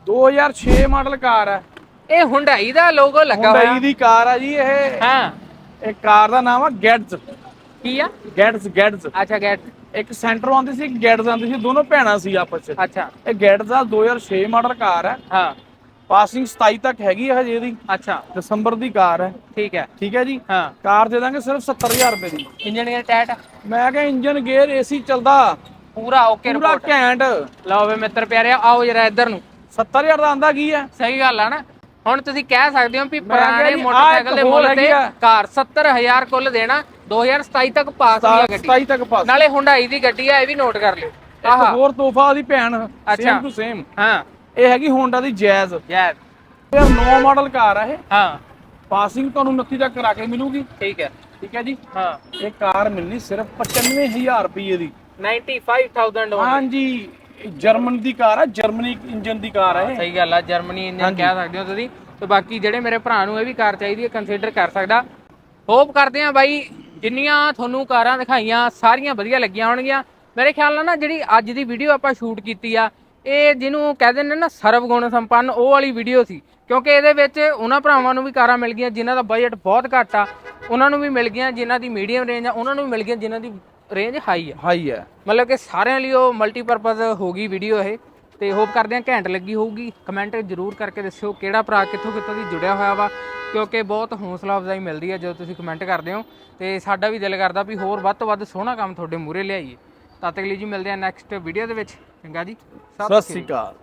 2006 ਮਾਡਲ ਕਾਰ ਹੈ। ਇਹ ਹੁੰਡਾਈ ਦਾ ਲੋਗੋ ਲੱਗਾ ਹੁੰਡਈ ਹੋਇਆ ਦੀ ਕਾਰ ਹੈ ਜੀ ਇਹ। ਹਾਂ। ਇਹ ਕਾਰ ਦਾ ਨਾਮ ਆ ਗੈਟਸ ਕੀ ਆ? ਗੈਟਸ ਗੈਟਸ ਅੱਛਾ ਗੈਟ ਇੱਕ ਸੈਂਟਰੋਂ ਆਉਂਦੀ ਸੀ ਇੱਕ ਗੈਟਸ ਆਉਂਦੀ ਸੀ ਦੋਨੋਂ ਭੈਣਾਂ ਸੀ ਆਪਸ ਵਿੱਚ। ਅੱਛਾ। ਇਹ ਗੈਟਸ ਦਾ 2006 ਮਾਡਲ ਕਾਰ ਹੈ। ਹਾਂ। ਪਾਸਿੰਗ 27 ਤੱਕ ਹੈਗੀ ਹੈ ਹਜੇ ਦੀ ਅੱਛਾ। ਦਸੰਬਰ ਦੀ ਕਾਰ ਹੈ। ਠੀਕ ਹੈ। ਠੀਕ ਹੈ ਜੀ? ਹਾਂ। ਕਾਰ ਦੇ ਦਾਂਗੇ ਸਿਰਫ 70000 ਰੁਪਏ ਦੀ। ਇੰਜਨ ਗੇਅਰ ਟੈਟ ਮੈਂ ਕਿਹਾ ਇੰਜਨ ਗੇਅਰ ਏਸੀ ਚੱਲਦਾ। ਪੂਰਾ ਓਕੇ ਪੂਰਾ ਰਿਪੋਰਟ ਘੈਂਟ। ਲਓ ਵੇ ਮਿੱਤਰ ਪਿਆਰਿਆ ਆਓ ਜਰਾ ਇੱਧਰ ਨੂੰ। 70000 ਦਾ ਆਂਦਾ ਕੀ ਹੈ? ਸਹੀ ਗੱਲ ਆ ਨਾ। ਹੁਣ ਤੁਸੀਂ ਕਹਿ ਸਕਦੇ ਹੋ ਵੀ ਪੁਰਾਣੇ ਮੋਟਰਸਾਈਕਲ ਦੇ ਮੁੱਲ ਤੇ। ਕਾਰ 70000 ਕੁੱਲ ਦੇਣਾ 2027 ਤੱਕ ਪਾਸ ਹੋਈ ਆ ਗੱਡੀ। 27 ਤੱਕ ਪਾਸ ਨਾਲੇ ਹੁੰਡਾਈ ਦੀ ਗੱਡੀ ਆ ਇਹ ਵੀ ਨੋਟ ਕਰ ਲਿਓ। ਇੱਕ ਹੋਰ ਤੋਹਫਾ ਉਹਦੀ ਭੈਣ। ਸੇਮ ਟੂ ਸੇਮ ਹਾਂ। ਇਹ ਹੈਗੀ ਹੋਂਡਾ ਦੀ ਜੈਜ਼ ਯਾਰ ਯਾਰ 9 ਮਾਡਲ ਕਾਰ ਆ ਇਹ। ਹਾਂ। ਪਾਸਿੰਗ ਤੁਹਾਨੂੰ 29 ਤੱਕ ਕਰਾ ਕੇ ਮਿਲੂਗੀ। ਠੀਕ ਹੈ। ਠੀਕ ਹੈ ਜੀ? ਹਾਂ। ਇਹ ਕਾਰ ਮਿਲਣੀ ਸਿਰਫ 95000 ਰੁਪਏ ਦੀ। 95000 ਹਾਂਜੀ। ਜਰਮਨ ਦੀ ਕਾਰ ਹੈ ਜਰਮਨੀ ਇੰਜਨ ਦੀ ਕਾਰ ਹੈ ਇਹ। ਸਹੀ ਗੱਲ ਆ ਜਰਮਨੀ ਇੰਜਨ ਕਹਿ ਸਕਦੇ ਹੋ ਤੁਸੀਂ। ਤੇ ਬਾਕੀ ਜਿਹੜੇ ਮੇਰੇ ਭਰਾ ਨੂੰ ਇਹ ਵੀ ਕਾਰ ਚਾਹੀਦੀ ਹੈ ਕੰਸੀਡਰ ਕਰ ਸਕਦਾ। ਹੋਪ ਕਰਦੇ ਆ ਬਾਈ ਜਿੰਨੀਆਂ ਤੁਹਾਨੂੰ ਕਾਰਾਂ ਦਿਖਾਈਆਂ ਸਾਰੀਆਂ ਵਧੀਆ ਲੱਗੀਆਂ ਹੋਣਗੀਆਂ। ਮੇਰੇ ਖਿਆਲ ਨਾਲ ਨਾ ਜਿਹੜੀ ਅੱਜ ਦੀ ਵੀਡੀਓ ਆਪਾਂ ਸ਼ੂਟ ਕੀਤੀ ਆ ਇਹ ਜਿਹਨੂੰ ਕਹਿੰਦੇ ਨੇ ਨਾ ਸਰਵ ਗੁਣ ਸੰਪੰਨ ਉਹ ਵਾਲੀ ਵੀਡੀਓ ਸੀ। ਕਿਉਂਕਿ ਇਹਦੇ ਵਿੱਚ ਉਹਨਾਂ ਭਰਾਵਾਂ ਨੂੰ ਵੀ ਕਾਰਾਂ ਮਿਲ ਗਈਆਂ ਜਿਨ੍ਹਾਂ ਦਾ ਬਜਟ ਬਹੁਤ ਘੱਟ ਆ। ਉਹਨਾਂ ਨੂੰ ਵੀ ਮਿਲ ਗਈਆਂ ਜਿਨ੍ਹਾਂ ਦੀ ਮੀਡੀਅਮ ਰੇਂਜ ਆ ਉਹਨਾਂ ਨੂੰ ਵੀ ਮਿਲ ਗਈਆਂ ਜਿਨ੍ਹਾਂ ਦੀ ਰੇਂਜ ਹਾਈ ਆ। ਹਾਈ ਹੈ ਮਤਲਬ ਕਿ ਸਾਰਿਆਂ ਲਈ ਉਹ ਮਲਟੀਪਰਪਸ ਹੋ ਗਈ ਵੀਡੀਓ ਇਹ। ਤੇ ਹੋਪ ਕਰਦੇ ਹਾਂ ਘੈਂਟ ਲੱਗੀ ਹੋਊਗੀ। ਕਮੈਂਟ ਜ਼ਰੂਰ ਕਰਕੇ ਦੱਸਿਓ ਕਿਹੜਾ ਭਰਾ ਕਿੱਥੋਂ ਕਿੱਥੋਂ ਦੀ ਜੁੜਿਆ ਹੋਇਆ ਵਾ। ਕਿਉਂਕਿ ਬਹੁਤ ਹੌਸਲਾ ਅਫਜ਼ਾਈ ਮਿਲਦੀ ਹੈ ਜਦੋਂ ਤੁਸੀਂ ਕਮੈਂਟ ਕਰਦੇ ਹੋ। ਤੇ ਸਾਡਾ ਵੀ ਦਿਲ ਕਰਦਾ ਵੀ ਹੋਰ ਵੱਧ ਤੋਂ ਵੱਧ ਸੋਹਣਾ ਕੰਮ ਤੁਹਾਡੇ ਮੂਹਰੇ ਲਿਆਈਏ। ਤਦ ਤੱਕ ਲਈ ਜੀ ਮਿਲਦੇ ਆ ਨੈਕਸਟ ਵੀਡੀਓ ਦੇ ਵਿੱਚ। ਚੰਗਾ ਜੀ। ਸਤਿ ਸ੍ਰੀ ਅਕਾਲ।